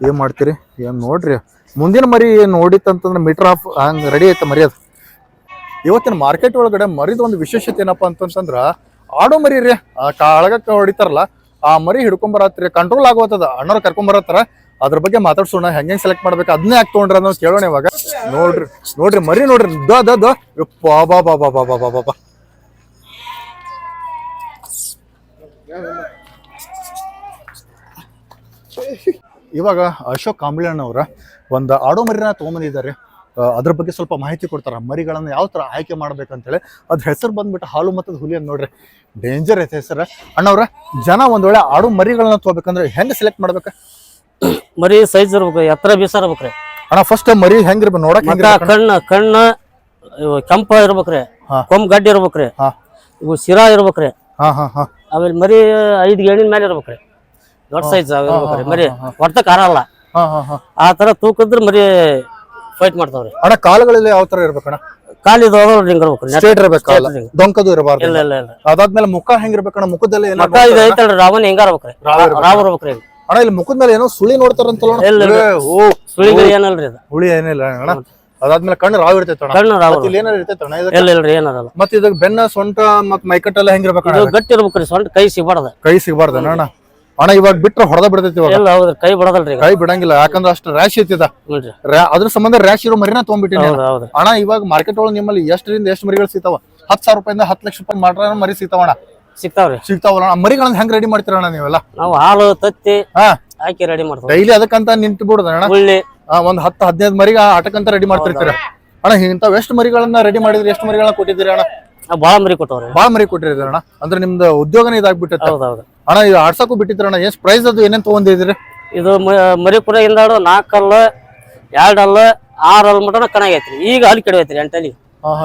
ಏನ್ ಮಾಡ್ತೀರಿ? ಏನ್ ನೋಡ್ರಿ? ಮುಂದಿನ ಮರಿ ನೋಡಿತ್ತಂತಂದ್ರೆ ಮೀಟರ್ ಆಫ್ ಹಂಗ್ ರೆಡಿ ಐತೆ ಮರಿ ಅದು. ಇವತ್ತಿನ ಮಾರ್ಕೆಟ್ ಒಳಗಡೆ ಮರಿದ ಒಂದು ವಿಶೇಷತೆ ಏನಪ್ಪ ಅಂತಂದ್ರ ಆಡೋ ಮರಿ ರೀ. ಆ ಕಾಳಗಕ್ಕೆ ಹೊಡಿತಾರಲ್ಲ, ಆ ಮರಿ ಹಿಡ್ಕೊಂಬರತ್ರಿ ಕಂಟ್ರೋಲ್ ಆಗೋತದ. ಅಣ್ಣವ್ರು ಕರ್ಕೊಂಬರತ್ತಾರ ಅದ್ರ ಬಗ್ಗೆ ಮಾತಾಡ್ಸೋಣ ಹೆಂಗೆ ಸೆಲೆಕ್ಟ್ ಮಾಡ್ಬೇಕು ಅದನ್ನೇ ಯಾಕೆ ತೊಗೊಂಡ್ರ ಅನ್ನೋ ಕೇಳೋಣ ಇವಾಗ. ನೋಡ್ರಿ ನೋಡ್ರಿ, ಮರಿ ನೋಡ್ರಿ. ದ ದ ದ. ಬಾ ಬಾ ಬಾ ಬಾ ಬಾ ಬಾ ಬಾ ಇವಾಗ ಅಶೋಕ್ ಕಾಂಬ್ಳಿಯಣ್ಣವ್ರ ಒಂದು ಆಡೋ ಮರಿನ ತೊಗೊಂಬಂದಿದ್ದಾರೆ ಅದ್ರ ಬಗ್ಗೆ ಸ್ವಲ್ಪ ಮಾಹಿತಿ ಕೊಡ್ತಾರ. ಮರಿಗಳನ್ನ ಯಾವ ತರ ಆಯ್ಕೆ ಮಾಡ್ಬೇಕಂತೇಳಿ ಅದ್ರ ಹೆಸರು ಬಂದ್ಬಿಟ್ಟು ಹಾಲು ಮತ್ತದ ಹುಲಿ ಅಂತ ನೋಡ್ರಿ. ಡೇಂಜರ್ ಐತೆ ಹೆಸರು. ಅಣ್ಣವ್ರ ಜನ ಒಂದ್ ವೇಳೆ ಆಡು ಮರಿಗಳನ್ನ ತಗೋಬೇಕಂದ್ರೆ ಹೆಂಗ್ ಸೆಲೆಕ್ಟ್ ಮಾಡ್ಬೇಕ? ಮರಿ ಸೈಜ್ ಇರ್ಬೇಕು ಎತ್ತರ ಬೀಸ ಇರ್ಬೇಕ್ರಿ ಅಣ್ಣ ಫಸ್ಟ್ ಮರಿ ಹೆಂಗಿರ್ಬೇಕು ನೋಡಕ್ ಕಣ್ಣ ಕಣ್ಣ ಕೆಂಪ ಇರ್ಬೇಕ್ರಿ. ಕೊಂಬ್ ಗಡ್ಡಿ ಇರ್ಬೇಕ್ರಿ. ಇವು ಶಿರಾ ಇರ್ಬೇಕ್ರಿ ಆಮೇಲೆ ಮರಿ ಐದು ಗೇಣಿನ ಮೇಲೆ ಇರ್ಬೇಕ್ರಿ ದೊಡ್ಡ ಸೈಜ್ ಇರ್ಬೇಕ್ರಿ ಮರಿ ಹೊರ್ತ ಆರಲ್ಲ ಆ ತರ ತೂಕದ್ರ ಮರಿ ಫೈಟ್ ಮಾಡ್ತಾವ್ರಿ. ಅಣ್ಣ ಕಾಲುಗಳಲ್ಲಿ ಯಾವ ತರ ಇರ್ಬೇಕಣ್ಣ? ಸ್ಟ್ರೇಟ್ ಇರ್ಬೇಕು. ಕಾಲ straight ಇರ್ಬೇಕು. ಡೊಂಕದು ಇರಬಾರ್ದು ಇಲ್ಲ ಇಲ್ಲ ಇಲ್ಲ. ಅದಾದ್ಮೇಲೆ ಮುಖ ಹೆಂಗಿರ್ಬೇಕಣ್ಣ? ಮುಖದಲ್ಲಿ ಏನೋ ಮತ್ತ ಇದು ಐತಲ್ರಿ. ರಾವಣ ಇರ್ಬೇಕ್ರಿ ರಾವ್ ಇರ್ಬೇಕು. ರಾವ್ ಇರ್ಬೇಕ್ರಿ ಅಣ್ಣ ಇಲ್ಲಿ ಮುಖದ ಮೇಲೆ ಏನೋ ಸುಳಿ ನೋಡ್ತಾರಂತಲ್ಲ ಅಣ್ಣ? ಇಲ್ಲ, ಇಲ್ಲ. ಏ, ಓ. ಸುಳಿಗಿಳಿ ಏನಲ್ರಿ ಇದು ಹುಳಿ ಏನಿಲ್ಲ ಅಣ್ಣ. ಅದಾದ್ಮೇಲೆ ಕಣ್ಣು ರಾವ್ ಇರ್ತೈತೆ ಅಣ್ಣ. ಕಣ್ಣು ರಾವ್ ಮತ್ತೆ ಇಲ್ಲಿ ಏನಾರ ಇರ್ತೈತೆ ಅಣ್ಣ? ಇದಕ್ಕೆ? ಇಲ್ಲ ಇಲ್ರಿ ಏನದಲ್ಲ ಮತ್ತೆ ಇದಕ್ಕೆ ಬೆನ್ನ ಸೊಂಟ ಮತ್ ಮೈಕಟ್ಟೆಲ್ಲ ಹೆಂಗಿರ್ಬೇಕಣ್ಣ? ಇದು ಗಟ್ಟಿ ಇರ್ಬೇಕ್ರಿ ಸೊಂಟ ಕೈ ಸಿಗಬಾರ್ದ. ಕೈ ಸಿಗಬಾರ್ದು ಅಣ್ಣ? ಅಣ್ಣ ಇವಾಗ ಬಿಟ್ರೆ ಹೊಡೆದ ಬಿಡ್ತೈತಿ ಇವಾಗ. ಇಲ್ಲ ಹೌದ್ರಿ ಕೈ ಬಿಡದಲ್ರಿ ಈಗ. ಕೈ ಬಿಡಂಗಿಲ್ಲ ಯಾಕಂದ್ರೆ ಅಷ್ಟು ರ್ಯಾಶ್ ಐತಿದ ನೋಡ್ರಿ ಅದ್ರ ಸಂಬಂಧ ರ್ಯಾಶ್ ಇರೋ ಮರಿನ ತಗೊಂಡ್ಬಿಟ್ಟಿನಿ ಹೌದು ಹೌದು. ಅಣ್ಣ ಇವಾಗ ಮಾರ್ಕೆಟ್ ಒಳಗೆ ನಿಮ್ಮಲ್ಲಿ ಎಷ್ಟರಿಂದ ಎಷ್ಟು ಮರಿಗಳು ಸಿಗ್ತಾವ? ಹತ್ತು ಸಾವಿರ ರೂಪಾಯಿಂದ ಹತ್ತು ಲಕ್ಷ ರೂಪಾಯಿ ಮಾಡ್ರ ಮರಿ ಸಿಗ್ತಾವ ಸಿಗ್ತಾವ್ರಿ. ಸಿಗ್ತಾವಲ್ಲ ಅಣ್ಣ. ಮರಿಗಳನ್ನ ಹೆಂಗ್ ರೆಡಿ ಮಾಡ್ತೀರಣ್ಣ ನೀವೆಲ್ಲ? ನಾವು ಹಾಲು ತತ್ತಿ ಹಾ. ಹಾಕಿ ರೆಡಿ ಮಾಡ್ತೀವಿ. ಡೈಲಿ ಅದಕ್ಕಂತ ನಿಂತು ಬಿಡುದ ಅಣ್ಣ? ಉಳ್ಳಿ. ಆ, ಒಂದ್ ಹತ್ತು ಹದಿನೈದು ಮರಿಗೆ ಆಟಕ್ಕಂತ ರೆಡಿ ಮಾಡ್ತಿರ್ತೀರ? ಅಣ್ಣ. ಇಂಥವ್ ಎಷ್ಟು ಮರಿಗಳನ್ನ ರೆಡಿ ಮಾಡಿದ್ರಿ ಎಷ್ಟು ಮರಿಗಳನ್ನ ಕೊಟ್ಟಿದ್ದೀರಿ ಅಣ್ಣ? ಬಾಳ ಭಾಳ ಮರಿ ಕೊಟ್ಟವ್ರಿ. ಬಾಳ ಮರಿ ಕೊಟ್ಟಿರ್ತೀರ ಅಣ್ಣ. ಅಂದ್ರೆ ನಿಮ್ದು ಉದ್ಯೋಗನೇ ಇದಾಗ್ಬಿಟ್ಟೈತೆ ಹೌದು ಹೌದು. ಅಣ್ಣ ಇದು ಆಡ್ಸಕ್ಕೂ ಬಿಟ್ಟಿದ್ರಣ್ಣ ಎಷ್ಟು ಪ್ರೈಸ್ ಅದು ಏನೇನು ತಗೊಂಡಿದ್ರಿ ಇದು ಮರಿ ಕುರ ಹಿಂದಾಡು ನಾಲ್ಕಲ್ಲ ಎರಡು ಅಲ್ಲ ಆರು ಅಲ್ಲ ಮಟನ ಕಣಾಗೈತ್ರಿ ಈಗ ಅಲ್ಲಿ ಕೆಡವೈತ್ರಿ ಎಂಟಲ್ಲಿ.